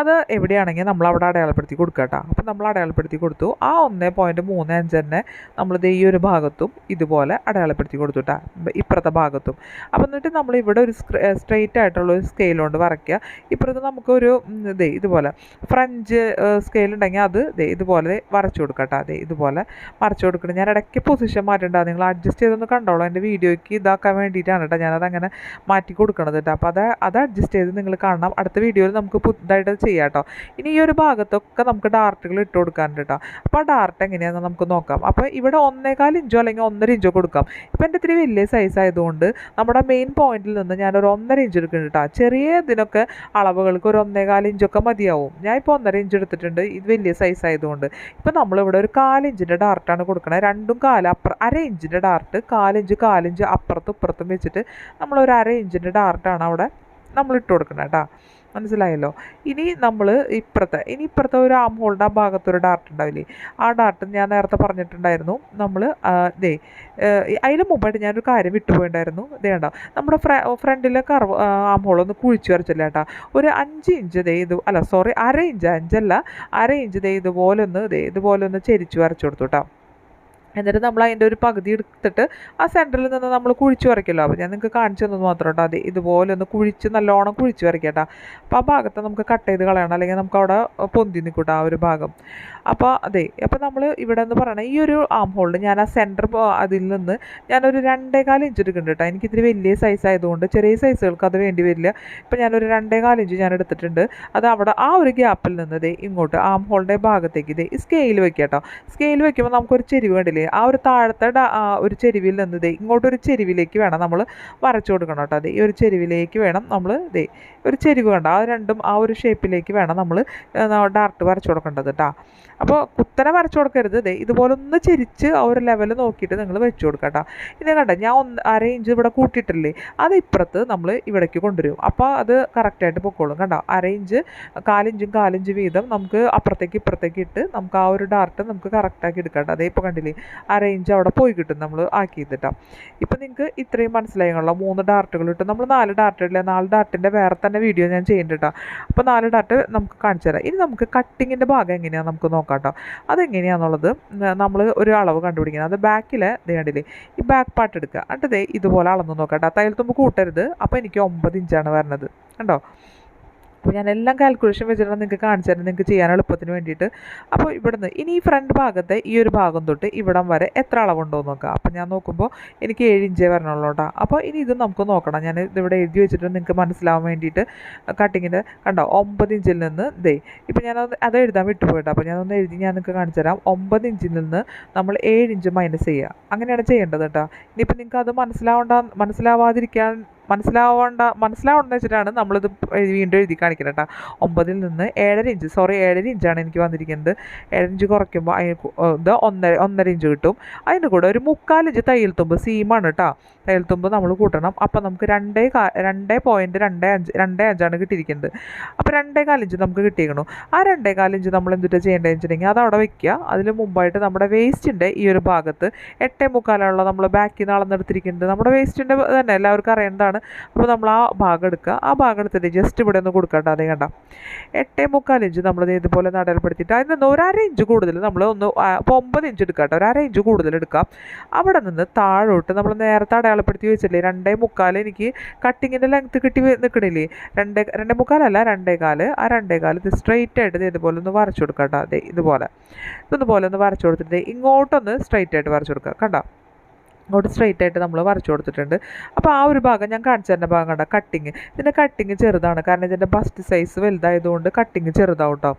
അത് എവിടെയാണെങ്കിൽ നമ്മൾ അവിടെ അടയാളപ്പെടുത്തി കൊടുക്കുക കേട്ടോ അപ്പോൾ നമ്മൾ അടയാളപ്പെടുത്തി കൊടുത്തു. ആ ഒന്ന് പോയിന്റ് മൂന്ന് അഞ്ച് തന്നെ നമ്മൾ ദേ ഈ ഒരു ഭാഗത്തും ഇതുപോലെ അടയാളപ്പെടുത്തി കൊടുത്തു കേട്ടോ ഇപ്പുറത്തെ ഭാഗത്തും. അപ്പോൾ എന്നിട്ട് നമ്മൾ ഇവിടെ ഒരു സ്ട്രെയിറ്റ് ആയിട്ടുള്ള ഒരു സ്കെയിൽ കൊണ്ട് വരയ്ക്കുക ഇപ്പുറത്ത് നമുക്കൊരു ഇതേ ഇതുപോലെ ഫ്രഞ്ച് സ്കെയിൽ ഉണ്ടെങ്കിൽ അത് ദേ ഇതുപോലെ വരച്ചു കൊടുക്കുക കേട്ടോ അതെ ഇതുപോലെ വരച്ചു കൊടുക്കണം ഞാൻ ഇടയ്ക്ക് പൊസിഷൻ മാറ്റേണ്ട. നിങ്ങൾ അഡ്ജസ്റ്റ് ചെയ്തൊന്ന് കണ്ടോളൂ. എന്റെ വീഡിയോയ്ക്ക് ഇതാക്കാൻ വേണ്ടിയിട്ടാണ് കേട്ടോ ഞാനത് അങ്ങനെ മാറ്റി കൊടുക്കണത് കേട്ടോ അപ്പോൾ അത് അത് അഡ്ജസ്റ്റ് ചെയ്ത് നിങ്ങൾ കാണണം അടുത്ത വീഡിയോയിൽ നമുക്ക് പുതുതായിട്ട് ചെയ്യാം കേട്ടോ. ഇനി ഈ ഒരു ഭാഗത്തൊക്കെ നമുക്ക് ഡാർട്ടുകൾ ഇട്ട് കൊടുക്കാനുണ്ട് കേട്ടോ. അപ്പോൾ ആ ഡാർട്ട് എങ്ങനെയാണെന്ന് നമുക്ക് നോക്കാം. അപ്പോൾ ഇവിടെ ഒന്നേകാൽ ഇഞ്ചോ അല്ലെങ്കിൽ ഒന്നര ഇഞ്ചോ കൊടുക്കാം. ഇപ്പോൾ എന്റെ ഇത്തിരി വലിയ സൈസ് ആയതുകൊണ്ട് നമ്മുടെ മെയിൻ പോയിന്റിൽ നിന്ന് ഞാനൊരു ഒന്നര ഇഞ്ച് എടുക്കുന്നുണ്ട് കേട്ടോ. ചെറിയ ഇതിനൊക്കെ അളവുകൾക്ക് ഒരു ഒന്നേകാൽ ഇഞ്ചൊക്കെ മതിയാവും. ഞാൻ ഇപ്പോൾ ഒന്നര ഇഞ്ച് എടുത്തിട്ടുണ്ട്. ഇത് വലിയ സൈസ് ആയതുകൊണ്ട്. ഇപ്പോൾ നമ്മളിവിടെ ഒരു കാലിഞ്ചിന്റെ ഡാർട്ടാണ് കൊടുക്കണത് രണ്ടും കാല അപ്പുറ അര ഇഞ്ചിന്റെ ഡാർട്ട് കാലിഞ്ച് കാലിഞ്ച് അപ്പുറത്തും ഇപ്പുറത്തും വെച്ചിട്ട് നമ്മളൊരു അര ഇഞ്ചിന്റെ ഡാർട്ടാണ് അവിടെ നമ്മൾ ഇട്ട് കൊടുക്കണം കേട്ടോ മനസ്സിലായല്ലോ? ഇനി നമ്മൾ ഇപ്പുറത്തെ ഇനി ഇപ്പുറത്തെ ഒരു ആം ഹോളിന്റെ ആ ഭാഗത്തൊരു ഡാർട്ട് ഉണ്ടാവില്ലേ? ആ ഡാർട്ട് ഞാൻ നേരത്തെ പറഞ്ഞിട്ടുണ്ടായിരുന്നു. നമ്മൾ ദേ അതിന് മുമ്പായിട്ട് ഞാനൊരു കാര്യം വിട്ടുപോയിണ്ടായിരുന്നു. ദേ കണ്ടോ? നമ്മുടെ ഫ്ര ഫ്രണ്ടിലെ കർവ് ആം ഹോൾ ഒന്ന് കുഴിച്ച് വരച്ചില്ല കേട്ടോ ഒരു അഞ്ച് ഇഞ്ച് ദേ ഇത് അല്ല സോറി അര ഇഞ്ച് അഞ്ചല്ല അര ഇഞ്ച് ദേ ഇതുപോലെ ഒന്ന് ദേ ഇതുപോലെ ഒന്ന് ചെരിച്ച് വരച്ചു കൊടുത്തു കേട്ടോ എന്നിട്ട് നമ്മൾ അതിന്റെ ഒരു പകുതി എടുത്തിട്ട് ആ സെന്ററിൽ നിന്ന് നമ്മൾ കുഴിച്ച് വരയ്ക്കല്ലോ. അപ്പോൾ ഞാൻ നിങ്ങൾക്ക് കാണിച്ചു തന്നത് മാത്രം കേട്ടോ. അതെ ഇതുപോലെ ഒന്ന് കുഴിച്ച് നല്ലോണം കുഴിച്ച് വരയ്ക്കട്ടോ. അപ്പോൾ ആ ഭാഗത്ത് നമുക്ക് കട്ട് ചെയ്ത് കളയണം. അല്ലെങ്കിൽ നമുക്ക് അവിടെ പൊന്തി നിൽക്കൂട്ടോ ആ ഒരു ഭാഗം. അപ്പോൾ അതെ അപ്പോൾ നമ്മൾ ഇവിടെ എന്ന് പറയണ ഈ ഒരു ആം ഹോളിൽ ഞാൻ ആ സെന്റർ അതിൽ നിന്ന് ഞാനൊരു രണ്ടേകാൽ ഇഞ്ച് എടുക്കുന്നുണ്ട് കേട്ടോ. എനിക്ക് ഇത്തിരി വലിയ സൈസ് ആയതുകൊണ്ട് ചെറിയ സൈസുകൾക്ക് അത് വേണ്ടി വരില്ല. ഇപ്പോൾ ഞാനൊരു രണ്ടേകാൽ ഇഞ്ച് ഞാൻ എടുത്തിട്ടുണ്ട്. അത് അവിടെ ആ ഒരു ഗ്യാപ്പിൽ നിന്ന് ദേ ഇങ്ങോട്ട് ആം ഹോളിന്റെ ഭാഗത്തേക്ക് ഇതേ സ്കെയിൽ വെക്കാം കേട്ടോ. സ്കെയിൽ വെക്കുമ്പോൾ നമുക്കൊരു ചെരിവ് കണ്ടില്ലേ? ആ ഒരു താഴത്തെ ഒരു ചെരുവിൽ നിന്ന് ദേ ഇങ്ങോട്ടൊരു ചെരുവിലേക്ക് വേണം നമ്മൾ വരച്ചു കൊടുക്കണം കേട്ടോ. അതെ ഈ ഒരു ചെരുവിലേക്ക് വേണം നമ്മൾ ദേ ഒരു ചെരുവ് കണ്ട? ആ രണ്ടും ആ ഒരു ഷേപ്പിലേക്ക് വേണം നമ്മൾ ഡാർട്ട് വരച്ചു കൊടുക്കേണ്ടത് കേട്ടോ അപ്പോൾ കുത്തനെ വരച്ചു കൊടുക്കരുത്. ദേ ഇതുപോലെ ഒന്ന് ചിരിച്ച് ആ ഒരു ലെവൽ നോക്കിയിട്ട് നിങ്ങൾ വെച്ച് കൊടുക്കുക കേട്ടോ ഇത് കണ്ട ഞാൻ ഒന്ന് അര ഇഞ്ച് ഇവിടെ കൂട്ടിയിട്ടില്ലേ? അത് ഇപ്പുറത്ത് നമ്മൾ ഇവിടേക്ക് കൊണ്ടുവരും. അപ്പോൾ അത് കറക്റ്റായിട്ട് പൊക്കോളും കണ്ടോ? അര ഇഞ്ച് കാലിഞ്ചും കാലിഞ്ച് വീതം നമുക്ക് അപ്പുറത്തേക്ക് ഇപ്പുറത്തേക്ക് ഇട്ട് നമുക്ക് ആ ഒരു ഡാർട്ട് നമുക്ക് കറക്റ്റാക്കി എടുക്കാം കേട്ടോ അതേ ഇപ്പോൾ കണ്ടില്ലേ? അര ഇഞ്ച് അവിടെ പോയി കിട്ടും നമ്മൾ ആക്കി ഇതിട്ടാം ഇപ്പം നിങ്ങൾക്ക് ഇത്രയും മനസ്സിലായുള്ള മൂന്ന് ഡാർട്ടുകൾ ഇട്ട്. നമ്മൾ നാല് ഡാർട്ട് ഇടില്ല നാല് ഡാർട്ടിന്റെ വേറെ തന്നെ വീഡിയോ ഞാൻ ചെയ്യുന്നുണ്ട് കേട്ടോ അപ്പോൾ നാല് ഡാർട്ട് നമുക്ക് കാണിച്ചു തരാം. ഇനി നമുക്ക് കട്ടിങ്ങിന്റെ ഭാഗം എങ്ങനെയാണെന്ന് നമുക്ക് നോക്കാം. കേട്ടോ അതെങ്ങനെയാണെന്നുള്ളത് നമ്മൾ ഒരു അളവ് കണ്ടുപിടിക്കുന്നത്. അത് ബാക്കിൽ കണ്ടില്ലേ ഈ ബാക്ക് പാർട്ട് എടുക്കുക. എന്നിട്ട് ഇതുപോലെ അളന്ന് നോക്കാം കേട്ടോ തയ്യൽ തുമ്പ് കൂട്ടരുത്. അപ്പോൾ എനിക്ക് ഒമ്പത് ഇഞ്ചാണ് വരുന്നത് കണ്ടോ? അപ്പോൾ ഞാൻ എല്ലാം കാൽക്കുലേഷൻ വെച്ചിട്ടാണ് നിങ്ങൾക്ക് കാണിച്ചു തരുന്നത് നിങ്ങൾക്ക് ചെയ്യാൻ എളുപ്പത്തിന് വേണ്ടിയിട്ട്. അപ്പോൾ ഇവിടുന്ന് ഇനി ഈ ഫ്രണ്ട് ഭാഗത്തെ ഈ ഒരു ഭാഗം തൊട്ട് ഇവിടം വരെ എത്ര അളവുണ്ടോ എന്ന് നോക്കാം. അപ്പോൾ ഞാൻ നോക്കുമ്പോൾ എനിക്ക് ഏഴ് ഇഞ്ചേ വരണുള്ളൂ കേട്ടോ. അപ്പോൾ ഇനി ഇത് നമുക്ക് നോക്കണം. ഞാൻ ഇതിവിടെ എഴുതി വെച്ചിട്ട് നിങ്ങൾക്ക് മനസ്സിലാവാൻ വേണ്ടിയിട്ട്. കട്ടിങ്ങിന്റെ കണ്ടോ ഒമ്പത് ഇഞ്ചിൽ നിന്ന് ദേ ഇപ്പോൾ ഞാൻ അത് എഴുതാൻ വിട്ടുപോയിട്ടോ അപ്പോൾ ഞാനൊന്ന് എഴുതി ഞാൻ നിങ്ങൾക്ക് കാണിച്ചു തരാം. ഒമ്പത് ഇഞ്ചിൽ നിന്ന് നമ്മൾ ഏഴ് ഇഞ്ച് മൈനസ് ചെയ്യുക. അങ്ങനെയാണ് ചെയ്യേണ്ടത് കേട്ടോ. ഇനിയിപ്പോൾ നിങ്ങൾക്ക് അത് മനസ്സിലാവണ്ട മനസ്സിലാവാതിരിക്കാൻ മനസ്സിലാവേണ്ട മനസ്സിലാവണമെന്ന് വെച്ചിട്ടാണ് നമ്മളിത് വീണ്ടും എഴുതി കാണിക്കുന്നത് കേട്ടോ ഒമ്പതിൽ നിന്ന് ഏഴര ഇഞ്ച് സോറി ഏഴര ഇഞ്ചാണ് എനിക്ക് വന്നിരിക്കുന്നത്. ഏഴര ഇഞ്ച് കുറയ്ക്കുമ്പോൾ അതിന് ഇത് ഒന്നര ഒന്നര ഇഞ്ച് കിട്ടും. അതിന് കൂടെ ഒരു മുക്കാൽ ഇഞ്ച് തയ്യൽ തുമ്പ് സീമാണ് കേട്ടോ തയ്യൽ തുമ്പ് നമ്മൾ കൂട്ടണം. അപ്പോൾ നമുക്ക് രണ്ടേ കാ രണ്ടേ പോയിന്റ് രണ്ടേ അഞ്ച് രണ്ടേ അഞ്ചാണ് കിട്ടിയിരിക്കുന്നത്. അപ്പോൾ രണ്ടേ കാലിഞ്ച് നമുക്ക് കിട്ടിയിരിക്കണു ആ രണ്ടേ കാലിഞ്ച് നമ്മൾ എന്തിട്ട് ചെയ്യേണ്ടതെന്ന് വെച്ചിട്ടുണ്ടെങ്കിൽ അത് അവിടെ വെക്കുക അതിന് മുമ്പായിട്ട് നമ്മുടെ വേസ്റ്റിന്റെ ഈ ഒരു ഭാഗത്ത് എട്ടേ മുക്കാലുള്ള നമ്മൾ ബാക്കിൽ നിന്ന് അളന്നെടുത്തിരിക്കുന്നത്. നമ്മുടെ വേസ്റ്റിന്റെ തന്നെ എല്ലാവർക്കും അറിയേണ്ടതാണ്. ആണ്. അപ്പോൾ നമ്മൾ ആ ഭാഗം എടുക്കുക. ആ ഭാഗം എടുത്തിട്ട് ജസ്റ്റ് ഇവിടെ ഒന്ന് കൊടുക്കേണ്ട അതേ കണ്ട? എട്ടേ മുക്കാൽ ഇഞ്ച് നമ്മൾ ഇതുപോലെ നടൽപ്പെടുത്തിയിട്ട് അതിൽ നിന്ന് ഒരര ഇഞ്ച് കൂടുതൽ നമ്മൾ ഒന്ന് അപ്പോൾ ഒമ്പത് ഇഞ്ച് എടുക്കാട്ടോ കേട്ടോ. ഒരു ഇഞ്ച് കൂടുതൽ എടുക്കാം. അവിടെ നിന്ന് താഴോട്ട് നമ്മൾ നേരത്തെ അടയാളപ്പെടുത്തി വെച്ചില്ലേ? രണ്ടേ മുക്കാൽ എനിക്ക് കട്ടിങ്ങിന്റെ ലെങ്ത്ത് കിട്ടി നിൽക്കണില്ലേ രണ്ടേ രണ്ടേ മുക്കാലല്ല രണ്ടേ കാൽ. ആ രണ്ടേ കാൽ ഇത് സ്ട്രെയിറ്റ് ആയിട്ട് ഇതുപോലെ ഒന്ന് വരച്ചു കൊടുക്കാം കേട്ടോ. അതെ ഇതുപോലെ. ഇതൊന്നുപോലെ ഒന്ന് വരച്ചു കൊടുത്തിട്ട് ഇങ്ങോട്ടൊന്ന് സ്ട്രെയിറ്റ് ആയിട്ട് വരച്ചു കൊടുക്കുക കണ്ടോ? ഇങ്ങോട്ട് സ്ട്രെയിറ്റ് ആയിട്ട് നമ്മൾ വരച്ചു കൊടുത്തിട്ടുണ്ട്. അപ്പോൾ ആ ഒരു ഭാഗം ഞാൻ കാണിച്ചു തരുന്ന ഭാഗം കണ്ട? കട്ടിങ് ഇതിന്റെ കട്ടിങ് ചെറുതാണ്. കാരണം ഇതിന്റെ ബസ്റ്റ് സൈസ് വലുതായതുകൊണ്ട് കട്ടിങ് ചെറുതാവും കേട്ടോ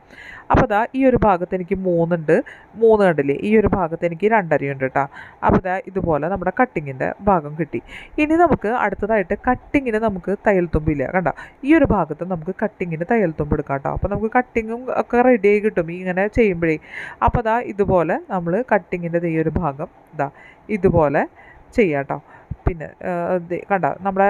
അപ്പോൾ ദാ ഈ ഒരു ഭാഗത്ത് എനിക്ക് മൂന്നുണ്ട്. മൂന്ന് കണ്ടില്ലേ? ഈ ഒരു ഭാഗത്ത് എനിക്ക് രണ്ടരയുണ്ട് കേട്ടോ അപ്പോൾ ദാ ഇതുപോലെ നമ്മുടെ കട്ടിങ്ങിന്റെ ഭാഗം കിട്ടി. ഇനി നമുക്ക് അടുത്തതായിട്ട് കട്ടിങ്ങിന് നമുക്ക് തയ്യൽ തുമ്പില്ല കണ്ട? ഈ ഒരു ഭാഗത്ത് നമുക്ക് കട്ടിങ്ങിന് തയ്യൽ തുമ്പ് എടുക്കാം കേട്ടോ അപ്പോൾ നമുക്ക് കട്ടിങ്ങും ഒക്കെ റെഡി ആയി കിട്ടും ഇങ്ങനെ ചെയ്യുമ്പോഴേ. അപ്പോൾ ദാ ഇതുപോലെ നമ്മൾ കട്ടിങ്ങിന്റെ ഈ ഒരു ഭാഗം ദാ ഇതുപോലെ ചെയ്യാം കേട്ടോ പിന്നെ കണ്ട? നമ്മുടെ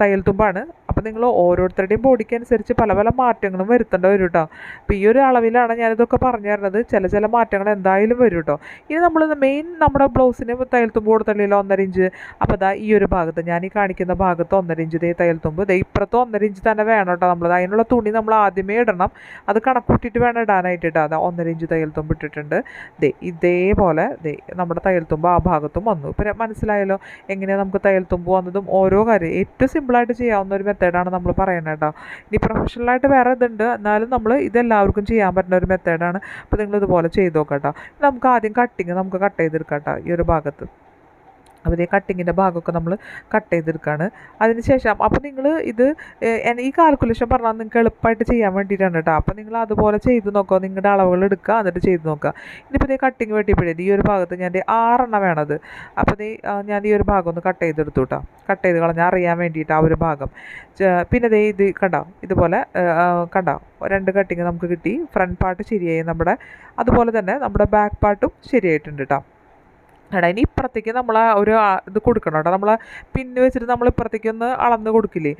തയ്യൽ തുമ്പാണ്. അപ്പോൾ നിങ്ങൾ ഓരോരുത്തരുടെയും ബോഡിക്ക് അനുസരിച്ച് പല പല മാറ്റങ്ങളും വരുത്തേണ്ടി വരും കേട്ടോ അപ്പോൾ ഈ ഒരു അളവിലാണ് ഞാനിതൊക്കെ പറഞ്ഞു തരുന്നത്. ചില ചില മാറ്റങ്ങൾ എന്തായാലും വരും കേട്ടോ ഇനി നമ്മൾ മെയിൻ നമ്മുടെ ബ്ലൗസിന് തയ്യൽ തുമ്പ് കൊടുത്തല്ലോ ഒന്നര ഇഞ്ച് അപ്പോൾ ദാ ഈ ഒരു ഭാഗത്ത് ഞാൻ ഈ കാണിക്കുന്ന ഭാഗത്ത് ഒന്നര ഇഞ്ച് ദേ തയ്യൽ തുമ്പ്. ദേ ഇപ്പുറത്ത് ഒന്നര ഇഞ്ച് തന്നെ വേണം കേട്ടോ നമ്മൾ അതിനുള്ള തുണി നമ്മൾ ആദ്യമേ ഇടണം. അത് കണക്കൂട്ടിയിട്ട് വേണം ഇടാനായിട്ട് ഇട്ടാൽ അതാ ഒന്നര ഇഞ്ച് തയ്യൽ തുമ്പ് ഇട്ടിട്ടുണ്ട്. ദേ ഇതേപോലെ ദേ നമ്മുടെ തയ്യൽ തുമ്പ് ആ ഭാഗത്തും വന്നു. ഇപ്പം മനസ്സിലായല്ലോ എങ്ങനെയാണ് നമുക്ക് തയ്യൽ തുമ്പ് വന്നതും ഓരോ കാര്യം. ഏറ്റവും സിമ്പിളായിട്ട് ചെയ്യാവുന്ന ഒരു മെത്തേഡാണ് നമ്മൾ പറയുന്നത് കേട്ടോ. ഇനി പ്രൊഫഷണലായിട്ട് വേറെ ഇതുണ്ട്. എന്നാലും നമ്മൾ ഇതെല്ലാവർക്കും ചെയ്യാൻ പറ്റുന്ന ഒരു മെത്തേഡാണ്. അപ്പോൾ നിങ്ങൾ ഇതുപോലെ ചെയ്ത് നോക്കാം കേട്ടോ. നമുക്ക് ആദ്യം കട്ടിങ് നമുക്ക് കട്ട് ചെയ്തെടുക്കാം കേട്ടോ ഈ ഒരു ഭാഗത്ത്. അപ്പോൾ കട്ടിങ്ങിന്റെ ഭാഗമൊക്കെ നമ്മൾ കട്ട് ചെയ്തെടുക്കുകയാണ് അതിന് ശേഷം അപ്പോൾ നിങ്ങൾ ഇത് ഈ കാൽക്കുലേഷൻ പറഞ്ഞാൽ നിങ്ങൾക്ക് എളുപ്പമായിട്ട് ചെയ്യാൻ വേണ്ടിയിട്ടാണ് കേട്ടോ അപ്പോൾ നിങ്ങൾ അതുപോലെ ചെയ്ത് നോക്കുക. നിങ്ങളുടെ അളവുകൾ എടുക്കുക. എന്നിട്ട് ചെയ്ത് നോക്കുക. ഇനിയിപ്പോൾ ഈ കട്ടിങ് വെട്ടിയപ്പോഴേ ഈ ഒരു ഭാഗത്ത് ഞാൻ ആറെണ്ണം വേണത്. അപ്പോൾ ദേ ഞാൻ ഈ ഒരു ഭാഗം ഒന്ന് കട്ട് ചെയ്തെടുത്തു കേട്ടോ കട്ട് ചെയ്ത് കളഞ്ഞാൽ അറിയാൻ വേണ്ടിയിട്ട് ആ ഒരു ഭാഗം. പിന്നെ ദേ ഇത് കണ്ടോ? ഇതുപോലെ കണ്ടോ? രണ്ട് കട്ടിങ് നമുക്ക് കിട്ടി. ഫ്രണ്ട് പാർട്ട് ശരിയായി. നമ്മുടെ അതുപോലെ തന്നെ നമ്മുടെ ബാക്ക് പാർട്ടും ശരിയായിട്ടുണ്ട് കേട്ടോ എടാ ഇനി ഇപ്പുറത്തേക്ക് നമ്മൾ ആ ഒരു ഇത് കൊടുക്കണം കേട്ടോ. നമ്മൾ പിന്നെ വെച്ചിട്ട് നമ്മൾ ഇപ്പുറത്തേക്ക് ഒന്ന് അളന്ന് കൊടുക്കില്ലേ?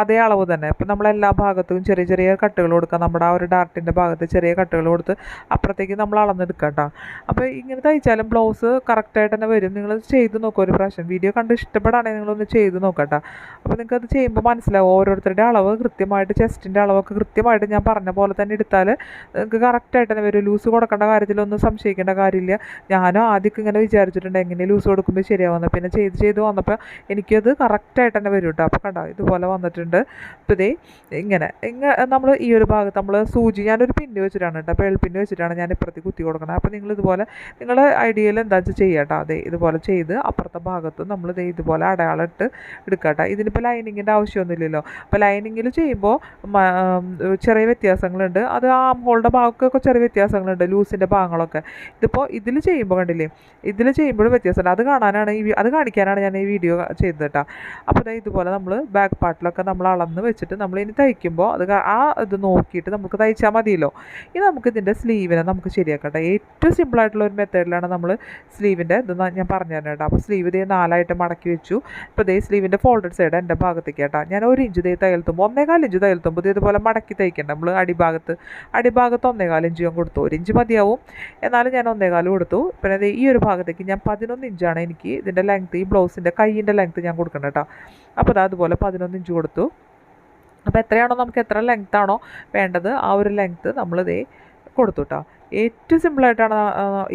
അതേ അളവ് തന്നെ. ഇപ്പം നമ്മൾ എല്ലാ ഭാഗത്തും ചെറിയ ചെറിയ കട്ടുകൾ കൊടുക്കാം. നമ്മുടെ ആ ഒരു ഡാർട്ടിന്റെ ഭാഗത്ത് ചെറിയ കട്ടുകൾ കൊടുത്ത് അപ്പുറത്തേക്ക് നമ്മൾ അളന്നെടുക്കാം കേട്ടോ. അപ്പോൾ ഇങ്ങനെ തയ്ച്ചാലും ബ്ലൗസ് കറക്റ്റായിട്ട് തന്നെ വരും. നിങ്ങൾ ചെയ്ത് നോക്കുക ഒരു പ്രാവശ്യം. വീഡിയോ കണ്ട് ഇഷ്ടപ്പെടുകയാണെങ്കിൽ നിങ്ങളൊന്ന് ചെയ്ത് നോക്കാം കേട്ടോ. അപ്പോൾ നിങ്ങൾക്ക് അത് ചെയ്യുമ്പോൾ മനസ്സിലാവും. ഓരോരുത്തരുടെ അളവ് കൃത്യമായിട്ട് ചെസ്റ്റിന്റെ അളവൊക്കെ കൃത്യമായിട്ട് ഞാൻ പറഞ്ഞ പോലെ തന്നെ എടുത്താൽ നിങ്ങൾക്ക് കറക്റ്റായിട്ട് തന്നെ വരും. ലൂസ് കൊടുക്കേണ്ട കാര്യത്തിലൊന്നും സംശയിക്കേണ്ട കാര്യമില്ല. ഞാനും ആദ്യമൊക്കെ ഇങ്ങനെ വിചാരിച്ചിട്ടുണ്ട് എങ്ങനെ ലൂസ് കൊടുക്കുമ്പോൾ ശരിയാവുന്നത് പിന്നെ ചെയ്ത് ചെയ്ത് വന്നപ്പോൾ എനിക്കത് കറക്റ്റായിട്ട് തന്നെ വരും കേട്ടോ അപ്പോൾ കണ്ടോ ഇതുപോലെ വന്നിട്ടുണ്ട്. ഇപ്പോൾ ഇതേ ഇങ്ങനെ ഇങ്ങനെ നമ്മൾ ഈ ഒരു ഭാഗത്ത് നമ്മൾ സൂചി ഞാനൊരു പിന്ന് വെച്ചിട്ടാണ് കേട്ടോ അപ്പോൾ എളുപ്പിന് വെച്ചിട്ടാണ് ഞാൻ ഇപ്പുറത്തേക്ക് കുത്തി കൊടുക്കണം. അപ്പോൾ നിങ്ങൾ ഇതുപോലെ നിങ്ങളുടെ ഐഡിയയിൽ എന്താ വെച്ചാൽ ചെയ്യുക കേട്ടോ അതെ ഇതുപോലെ ചെയ്ത് അപ്പുറത്തെ ഭാഗത്ത് നമ്മൾ ഇതേ ഇതുപോലെ അടയാളം ഇട്ട് എടുക്കുക കേട്ടോ ഇതിനിപ്പോൾ ലൈനിങ്ങിന്റെ ആവശ്യമൊന്നുമില്ലല്ലോ. അപ്പോൾ ലൈനിങ്ങിൽ ചെയ്യുമ്പോൾ ചെറിയ വ്യത്യാസങ്ങളുണ്ട്. അത് ആം മോളുടെ ഭാഗമൊക്കെ ചെറിയ വ്യത്യാസങ്ങളുണ്ട് ലൂസിന്റെ ഭാഗങ്ങളൊക്കെ. ഇതിപ്പോൾ ഇതിൽ ചെയ്യുമ്പോൾ കണ്ടില്ലേ ഇതിൽ ചെയ്യുമ്പോഴും വ്യത്യാസമുണ്ട്. അത് കാണാനാണ് ഈ അത് കാണിക്കാനാണ് ഞാൻ ഈ വീഡിയോ ചെയ്തത് കേട്ടോ. അപ്പോൾ ഇതുപോലെ നമ്മൾ ബാക്ക് പാർട്ടിലൊക്കെ നമ്മൾ അളന്ന് വെച്ചിട്ട് നമ്മൾ ഇനി തയ്ക്കുമ്പോൾ അത് ആ ഇത് നോക്കിയിട്ട് നമുക്ക് തയ്ച്ചാൽ മതിയല്ലോ. ഇനി നമുക്ക് ഇതിന്റെ സ്ലീവിനെ നമുക്ക് ശരിയാക്കട്ടെ ഏറ്റവും സിമ്പിളായിട്ടുള്ള ഒരു മെത്തേഡിലാണ് നമ്മൾ സ്ലീവിന്റെ ഇത് ഞാൻ പറഞ്ഞു തരണം കേട്ടോ. അപ്പോൾ സ്ലീവ് ഇതേ നാലായിട്ട് മടക്കി വെച്ചു. ഇപ്പോൾ ഇതേ സ്ലീവിന്റെ ഫോൾഡഡ് സൈഡ് എന്റെ ഭാഗത്തേക്ക് കേട്ടോ. ഞാൻ ഒരു ഇഞ്ച് തേ തയ്യൽ തുമ്പോൾ ഒന്നേകാൽ ഇഞ്ച് തയ്യൽ ഇതേപോലെ ഇത് ഇതുപോലെ മടക്കി തയ്ക്കേണ്ട. നമ്മൾ അടിഭാഗത്ത് അടിഭാഗത്ത് ഒന്നേകാൽ ഇഞ്ച് ഞാൻ കൊടുത്തു. ഒരു ഇഞ്ച് മതിയാവും. എന്നാലും ഞാൻ ഒന്നേകാൽ കൊടുത്തു. പിന്നെ ഈ ഒരു ഭാഗത്തേക്ക് ഞാൻ പതിനൊന്ന് ഇഞ്ചാണ് എനിക്ക് ഇതിന്റെ ലെങ്ത്ത് ഈ ബ്ലൗസിന്റെ കൈയിന്റെ ലെങ്ത്ത് ഞാൻ കൊടുക്കണം കേട്ടോ അപ്പോൾ അതാ അതുപോലെ പതിനൊന്ന് ഇഞ്ച് കൊടുത്തു. അപ്പോൾ എത്രയാണോ നമുക്ക് എത്ര ലെങ്ത് ആണോ വേണ്ടത് ആ ഒരു ലെങ്ത്ത് നമ്മളിതേ കൊടുത്തു കേട്ടോ ഏറ്റവും സിമ്പിളായിട്ടാണ്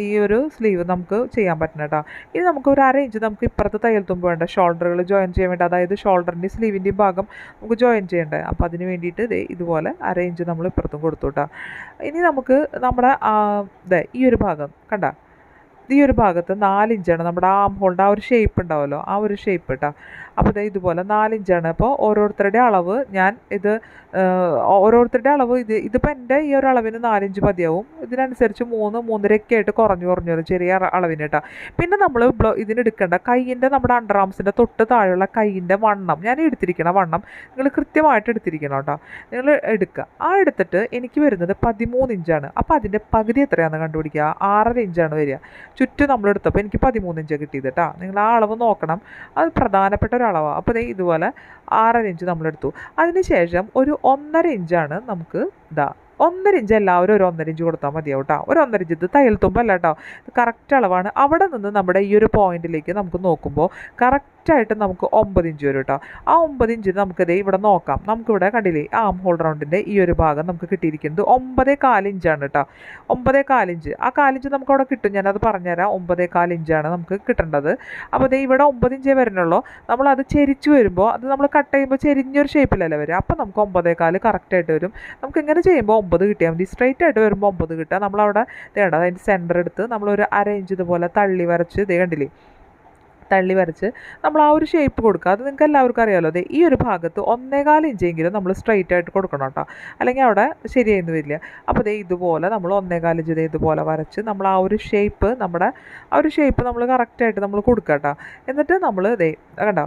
ഈ ഒരു സ്ലീവ് നമുക്ക് ചെയ്യാൻ പറ്റുന്നത് കേട്ടോ ഇനി നമുക്ക് ഒരു അര ഇഞ്ച് നമുക്ക് ഇപ്പുറത്ത് തയ്യൽ തുമ്പ് വേണ്ട ഷോൾഡറുകൾ ജോയിൻ ചെയ്യാൻ വേണ്ടി അതായത് ഷോൾഡറിന്റെയും സ്ലീവിന്റെയും ഭാഗം നമുക്ക് ജോയിൻ ചെയ്യേണ്ടത് അപ്പോൾ അതിന് വേണ്ടിയിട്ട് ഇതുപോലെ അര ഇഞ്ച് നമ്മൾ ഇപ്പുറത്തും കൊടുത്തു കേട്ടോ ഇനി നമുക്ക് നമ്മുടെ ഈ ഒരു ഭാഗം കണ്ട. ഈ ഒരു ഭാഗത്ത് നാലിഞ്ചാണ്. നമ്മുടെ ആം ഹോളിന്റെ ആ ഒരു ഷേപ്പ് ഉണ്ടാവുമല്ലോ? ആ ഒരു ഷേപ്പ് കേട്ടോ അപ്പോൾ ദേ ഇതുപോലെ നാലിഞ്ചാണ്. അപ്പോൾ ഓരോരുത്തരുടെ അളവ് ഞാൻ ഇത് ഓരോരുത്തരുടെ അളവ് ഇത് ഇതിപ്പോൾ എന്റെ ഈ ഒരു അളവിന് നാലിഞ്ച് മതിയാവും. ഇതിനനുസരിച്ച് മൂന്ന് മൂന്നരയൊക്കെ ആയിട്ട് കുറഞ്ഞു കുറഞ്ഞു വരും ചെറിയ അള- അളവിന് കേട്ടോ. പിന്നെ നമ്മൾ ഇതിനെടുക്കേണ്ട കൈയിന്റെ നമ്മുടെ അണ്ടർ ആംസിന്റെ തൊട്ട് താഴെയുള്ള കൈയിന്റെ വണ്ണം. ഞാൻ എടുത്തിരിക്കണ വണ്ണം നിങ്ങൾ കൃത്യമായിട്ട് എടുത്തിരിക്കണം കേട്ടോ. നിങ്ങൾ എടുക്കുക. ആ എടുത്തിട്ട് എനിക്ക് വരുന്നത് പതിമൂന്ന് ഇഞ്ചാണ് അപ്പോൾ അതിന്റെ പകുതി എത്രയാണെന്ന് കണ്ടുപിടിക്കുക. ആറര ഇഞ്ചാണ് വരിക. ചുറ്റും നമ്മൾ എടുത്തപ്പോൾ എനിക്ക് പതിമൂന്ന് ഇഞ്ച് കിട്ടിയത് കേട്ടോ. നിങ്ങൾ ആ അളവ് നോക്കണം. അത് പ്രധാനപ്പെട്ട ഒരു അളവാണ് അപ്പോൾ ദേ ഇതുപോലെ ആറര ഇഞ്ച് നമ്മളെടുത്തു. അതിന് ശേഷം ഒരു ഒന്നര ഇഞ്ചാണ് നമുക്ക് ഇതാ ഒന്നര ഇഞ്ച് എല്ലാവരും ഒരു ഒന്നര ഇഞ്ച് കൊടുത്താൽ മതിയാവും കേട്ടോ ഒരു ഒന്നര ഇഞ്ച് ഇത് തയ്യൽ തുമ്പല്ല കേട്ടോ കറക്റ്റ് അളവാണ്. അവിടെ നിന്ന് നമ്മുടെ ഈ ഒരു പോയിന്റിലേക്ക് നമുക്ക് നോക്കുമ്പോൾ കറക്റ്റ് കറക്റ്റായിട്ട് നമുക്ക് ഒമ്പത് ഇഞ്ച് വരും കേട്ടോ ആ ഒമ്പത് ഇഞ്ച് നമുക്കിത് ഇവിടെ നോക്കാം. നമുക്കിവിടെ കണ്ടില്ലേ ആം ഹോൾ റൗണ്ടിന്റെ ഈ ഒരു ഭാഗം നമുക്ക് കിട്ടിയിരിക്കുന്നത് ഒമ്പതേ കാലിഞ്ചാണ് കേട്ടോ ഒമ്പതേ കാലിഞ്ച് ആ കാലിഞ്ച് നമുക്ക് അവിടെ കിട്ടും. ഞാനത് പറഞ്ഞുതരാം. ഒമ്പതേ കാലിഞ്ചാണ് നമുക്ക് കിട്ടേണ്ടത്. അപ്പോൾ ദേ ഇവിടെ ഒമ്പത് ഇഞ്ചേ വരുന്നുള്ളൂ. നമ്മളത് ചെരിച്ച് വരുമ്പോൾ അത് നമ്മൾ കട്ട് ചെയ്യുമ്പോൾ ചെരിഞ്ഞൊരു ഷേപ്പിലല്ല വരും. അപ്പോൾ നമുക്ക് ഒമ്പതേ കാൽ കറക്റ്റായിട്ട് വരും. നമുക്ക് ഇങ്ങനെ ചെയ്യുമ്പോൾ ഒമ്പത് കിട്ടിയാൽ മതി. സ്ട്രൈറ്റ് ആയിട്ട് വരുമ്പോൾ ഒമ്പത് കിട്ടുക. നമ്മളവിടെ വേണ്ട അതിന്റെ സെന്റർ എടുത്ത് നമ്മളൊരു അര ഇഞ്ച് ഇതുപോലെ തള്ളി വരച്ച് ഇതേ കണ്ടില്ലേ? തള്ളി വരച്ച് നമ്മൾ ആ ഒരു ഷേപ്പ് കൊടുക്കുക. അത് നിങ്ങൾക്ക് എല്ലാവർക്കും അറിയാമല്ലോ അതെ ഈ ഒരു ഭാഗത്ത് ഒന്നേകാൽ ഇഞ്ചെങ്കിലും നമ്മൾ സ്ട്രൈറ്റ് ആയിട്ട് കൊടുക്കണം കേട്ടോ. അല്ലെങ്കിൽ അവിടെ ശരിയായിരുന്നു വരില്ല. അപ്പോൾ ദേ ഇതുപോലെ നമ്മൾ ഒന്നേകാൽ ഇഞ്ച് ദേ ഇതുപോലെ വരച്ച് നമ്മൾ ആ ഒരു ഷേപ്പ് നമ്മുടെ ആ ഒരു ഷേപ്പ് നമ്മൾ കറക്റ്റായിട്ട് നമ്മൾ കൊടുക്കുക കേട്ടോ. എന്നിട്ട് നമ്മൾ ദേ കണ്ടോ?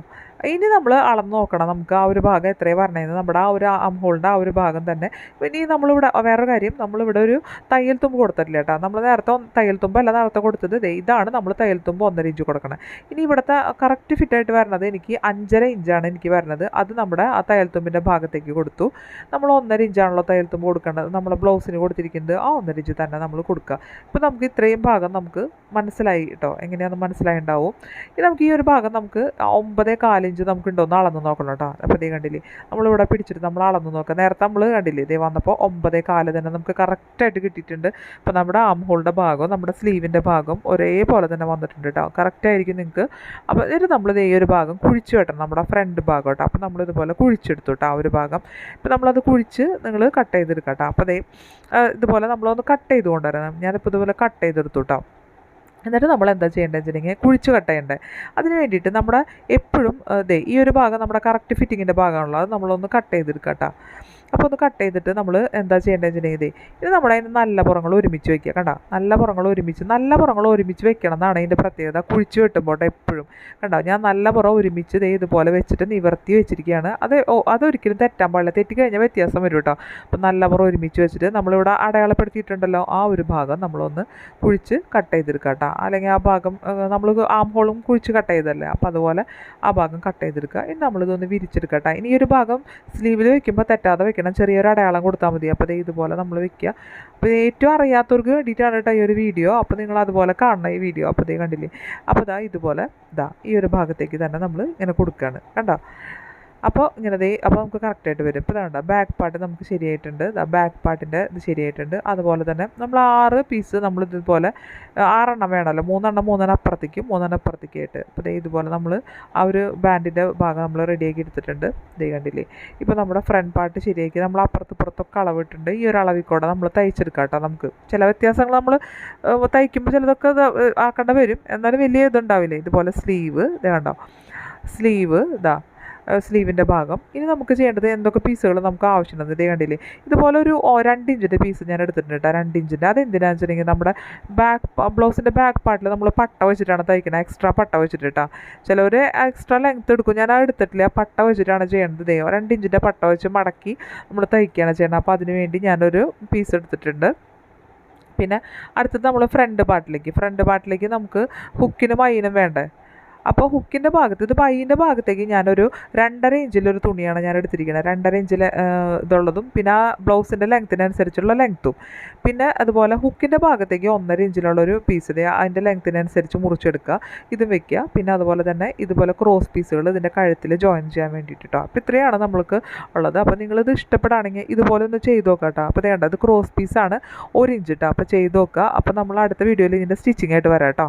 ഇനി നമ്മൾ അളന്ന് നോക്കണം. നമുക്ക് ആ ഒരു ഭാഗം എത്രയാണ് പറഞ്ഞത് നമ്മുടെ ആ ഒരു ആം ഹോളിന്റെ ആ ഒരു ഭാഗം തന്നെ. ഇനി നമ്മളിവിടെ വേറൊരു കാര്യം നമ്മളിവിടെ ഒരു തയ്യൽ തുമ്പ് കൊടുത്തിട്ടില്ല കേട്ടോ. നമ്മൾ നേരത്തെ തയ്യൽ അല്ല നേരത്തെ കൊടുത്തത് ഇതാണ് നമ്മൾ തയ്യൽ തുമ്പ് ഒന്നര ഇഞ്ച് കൊടുക്കണം. ഇനി ഇവിടുത്തെ കറക്റ്റ് ഫിറ്റായിട്ട് വരണത് എനിക്ക് അഞ്ചര ഇഞ്ചാണ് എനിക്ക് വരുന്നത് അത് നമ്മുടെ ആ തയ്യൽ തുമ്പിന്റെ ഭാഗത്തേക്ക് കൊടുത്തു. നമ്മൾ ഒന്നര ഇഞ്ചാണല്ലോ തയ്യൽ തുമ്പ് കൊടുക്കേണ്ടത്. നമ്മളെ ബ്ലൗസിന് കൊടുത്തിരിക്കുന്നത് ആ ഒന്നര ഇഞ്ച് തന്നെ നമ്മൾ കൊടുക്കുക. ഇപ്പോൾ നമുക്ക് ഇത്രയും ഭാഗം നമുക്ക് മനസ്സിലായി കേട്ടോ. എങ്ങനെയാണെന്ന് മനസ്സിലായി ഉണ്ടാവും ഇനി നമുക്ക് ഈ ഒരു ഭാഗം നമുക്ക് ഒമ്പതേ കാലിഞ്ച് നമുക്ക് ഉണ്ടോ എന്ന് അളന്ന് നോക്കണം കേട്ടോ. അപ്പോൾ ഇതേ കണ്ടില്ലേ? നമ്മളിവിടെ പിടിച്ചിട്ട് നമ്മൾ അളന്ന് നോക്കുക നേരത്തെ നമ്മൾ കണ്ടില്ലേ? ഇതേ വന്നപ്പോൾ ഒമ്പതേ കാൽ തന്നെ നമുക്ക് കറക്റ്റായിട്ട് കിട്ടിയിട്ടുണ്ട്. അപ്പോൾ നമ്മുടെ ആം ഹോളിന്റെ ഭാഗവും നമ്മുടെ സ്ലീവിന്റെ ഭാഗം ഒരേപോലെ തന്നെ വന്നിട്ടുണ്ട് കേട്ടോ. കറക്റ്റായിരിക്കും നിങ്ങൾക്ക് അപ്പോൾ ഇത് നമ്മൾ ഈ ഒരു ഭാഗം കുഴിച്ച് വെട്ടണം. നമ്മുടെ ഫ്രണ്ട് ഭാഗം കേട്ടോ. അപ്പോൾ നമ്മളിതുപോലെ കുഴിച്ചെടുത്തു കേട്ടോ ആ ഒരു ഭാഗം. ഇപ്പോൾ നമ്മളത് കുഴിച്ച് നിങ്ങൾ കട്ട് ചെയ്തെടുക്കാം കേട്ടോ. അപ്പോൾ അതേ ഇതുപോലെ നമ്മളൊന്ന് കട്ട് ചെയ്ത് കൊണ്ടുവരണം ഞാനിപ്പോൾ ഇതുപോലെ കട്ട് ചെയ്തെടുത്തു കേട്ടോ. എന്നിട്ട് നമ്മൾ എന്താ ചെയ്യേണ്ടത് വെച്ചിട്ടുണ്ടെങ്കിൽ കുഴിച്ച് കട്ടയുണ്ട് അതിന് വേണ്ടിയിട്ട് നമ്മുടെ എപ്പോഴും ദേ ഈ ഒരു ഭാഗം നമ്മുടെ കറക്റ്റ് ഫിറ്റിങ്ങിന്റെ ഭാഗമാണല്ലോ അത് നമ്മളൊന്ന് കട്ട് ചെയ്തെടുക്കാം കേട്ടോ അപ്പോൾ ഒന്ന് കട്ട് ചെയ്തിട്ട് നമ്മൾ എന്താ ചെയ്യേണ്ടത് വെച്ചിട്ടുണ്ടെങ്കിൽ ഇത് നമ്മുടെ അതിന് നല്ല പുറങ്ങൾ ഒരുമിച്ച് വെക്കുക. കണ്ടോ? നല്ല പുറങ്ങൾ ഒരുമിച്ച് നല്ല പുറങ്ങൾ ഒരുമിച്ച് വെക്കണം എന്നാണ് അതിന്റെ പ്രത്യേകത. കുഴിച്ച് വെട്ടുമ്പോൾ എപ്പോഴും. കണ്ടോ? ഞാൻ നല്ല പുറം ഒരുമിച്ച് ഇതുപോലെ വെച്ചിട്ട് നിവർത്തി വെച്ചിരിക്കുകയാണ്. അത് അതൊരിക്കലും തെറ്റാൻ പാടില്ല. തെറ്റി കഴിഞ്ഞാൽ വ്യത്യാസം വരും കേട്ടോ. അപ്പോൾ നല്ല പുറം ഒരുമിച്ച് വെച്ചിട്ട് നമ്മളിവിടെ അടയാളപ്പെടുത്തിയിട്ടുണ്ടല്ലോ. ആ ഒരു ഭാഗം നമ്മളൊന്ന് കുഴിച്ച് കട്ട് ചെയ്തെടുക്കുക കേട്ടോ. അല്ലെങ്കിൽ ആ ഭാഗം നമ്മൾ ആം ഹോളും കുഴിച്ച് കട്ട് ചെയ്തല്ലേ? അപ്പോൾ അതുപോലെ ആ ഭാഗം കട്ട് ചെയ്തെടുക്കുക. ഇനി നമ്മളിതൊന്ന് വിരിച്ചെടുക്കട്ടെ കേട്ടോ. ഇനി ഈ ഒരു ഭാഗം സ്ലീവിൽ വെക്കുമ്പോൾ തെറ്റാതെ വെക്കണം ചെറിയൊരു അടയാളം കൊടുത്താൽ മതി. അപ്പോൾ ദേ ഇതുപോലെ നമ്മൾ വെക്കുക അപ്പോൾ ഏറ്റവും അറിയാത്തവർക്ക് വേണ്ടിയിട്ടാണ് കേട്ടോ ഈ ഒരു വീഡിയോ. അപ്പോൾ നിങ്ങൾ അതുപോലെ കാണണം ഈ വീഡിയോ അപ്പോൾ ദേ കണ്ടില്ലേ? അപ്പോൾ ഇതാ ഇതുപോലെ ഇതാ ഈ ഒരു ഭാഗത്തേക്ക് തന്നെ നമ്മൾ ഇങ്ങനെ കൊടുക്കുകയാണ് കണ്ടോ? അപ്പോൾ ഇങ്ങനെ ദേ അപ്പോൾ നമുക്ക് കറക്റ്റായിട്ട് വരും. ഇപ്പോൾ ഇതാണ്ട ബാക്ക് പാർട്ട് നമുക്ക് ശരിയായിട്ടുണ്ട്. ബാക്ക് പാർട്ടിന്റെ ഇത് ശരിയായിട്ടുണ്ട്. അതുപോലെ തന്നെ നമ്മൾ ആറ് പീസ് നമ്മൾ ഇതുപോലെ ആറെണ്ണം വേണമല്ലോ. മൂന്നെണ്ണം മൂന്നെണ്ണം അപ്പുറത്തേക്കും മൂന്നെണ്ണം അപ്പുറത്തേക്കായിട്ട് അപ്പോൾ ദേ ഇതുപോലെ നമ്മൾ ആ ഒരു ബാൻഡിന്റെ ഭാഗം നമ്മൾ റെഡിയാക്കി എടുത്തിട്ടുണ്ട്. ദേ കണ്ടില്ലേ? ഇപ്പോൾ നമ്മുടെ ഫ്രണ്ട് പാർട്ട് ശരിയാക്കി നമ്മൾ അപ്പുറത്ത് ഇപ്പുറത്തൊക്കെ അളവിട്ടുണ്ട്. ഈ ഒരു അളവിൽ കൂടെ നമ്മൾ തയ്ച്ചെടുക്കാം കേട്ടോ നമുക്ക്. ചില വ്യത്യാസങ്ങൾ നമ്മൾ തയ്ക്കുമ്പോൾ ചിലതൊക്കെ ആക്കേണ്ട വരും. എന്നാലും വലിയ ഇതുണ്ടാവില്ലേ? ഇതുപോലെ സ്ലീവ് ഇത് കണ്ടോ സ്ലീവ് ഇതാ. സ്ലീവിന്റെ ഭാഗം. ഇനി നമുക്ക് ചെയ്യേണ്ടത് എന്തൊക്കെ പീസുകൾ നമുക്ക് ആവശ്യമുണ്ട്? ഇതേ കണ്ടില്ലേ? ഇതുപോലെ ഒരു രണ്ട് ഇഞ്ചിന്റെ പീസ് ഞാൻ എടുത്തിട്ടുണ്ട് കേട്ടോ രണ്ട് ഇഞ്ചിന്റെ അത് എന്തിനാണെന്ന് വെച്ചിട്ടുണ്ടെങ്കിൽ നമ്മുടെ ബാക്ക് ബ്ലൗസിന്റെ ബാക്ക് പാർട്ടിൽ നമ്മൾ പട്ട വെച്ചിട്ടാണ് തയ്ക്കുന്നത് എക്സ്ട്രാ പട്ട വെച്ചിട്ട് കേട്ടോ ചിലവർ എക്സ്ട്രാ ലെങ്ത് എടുക്കും. ഞാൻ എടുത്തിട്ടില്ല. പട്ട വെച്ചിട്ടാണ് ചെയ്യേണ്ടത് ഇതേ രണ്ട് ഇഞ്ചിന്റെ പട്ട വെച്ച് മടക്കി നമ്മൾ തയ്ക്കുകയാണ് ചെയ്യണം. അപ്പോൾ അതിന് വേണ്ടി ഞാനൊരു പീസ് എടുത്തിട്ടുണ്ട്. പിന്നെ അടുത്തത് നമ്മൾ ഫ്രണ്ട് പാർട്ടിലേക്ക് ഫ്രണ്ട് പാർട്ടിലേക്ക് നമുക്ക് ഹുക്കിനും അയിനും വേണ്ടേ? അപ്പോൾ ഹുക്കിന്റെ ഭാഗത്ത് ഇത് പയ്യന്റെ ഭാഗത്തേക്ക് ഞാനൊരു രണ്ടര ഇഞ്ചിലൊരു തുണിയാണ് ഞാൻ എടുത്തിരിക്കുന്നത്. രണ്ടര ഇഞ്ചിൽ ഇതുള്ളതും പിന്നെ ആ ബ്ലൗസിന്റെ ലെങ്ത്തിനനുസരിച്ചുള്ള ലെങ്ത്തും പിന്നെ അതുപോലെ ഹുക്കിന്റെ ഭാഗത്തേക്ക് ഒന്നര ഇഞ്ചിലുള്ളൊരു പീസ് ഇത് അതിന്റെ ലെങ്ത്തിനനുസരിച്ച് മുറിച്ചെടുക്കുക. ഇതും വെക്കുക. പിന്നെ അതുപോലെ തന്നെ ഇതുപോലെ ക്രോസ് പീസുകൾ ഇതിന്റെ കഴുത്തിൽ ജോയിൻ ചെയ്യാൻ വേണ്ടിയിട്ട് അപ്പോൾ ഇത്രയാണ് നമ്മൾക്ക് ഉള്ളത്. അപ്പോൾ നിങ്ങളിത് ഇഷ്ടപ്പെടുകയാണെങ്കിൽ ഇതുപോലെ ഒന്ന് ചെയ്ത് നോക്കാം കേട്ടോ അപ്പോൾ വേണ്ട ഇത് ക്രോസ് പീസാണ് ഒരു ഇഞ്ച് കേട്ടോ അപ്പോൾ ചെയ്ത് നോക്കുക. അപ്പോൾ നമ്മൾ അടുത്ത വീഡിയോയിൽ ഇതിന്റെ സ്റ്റിച്ചിങ് ആയിട്ട് വരാം കേട്ടോ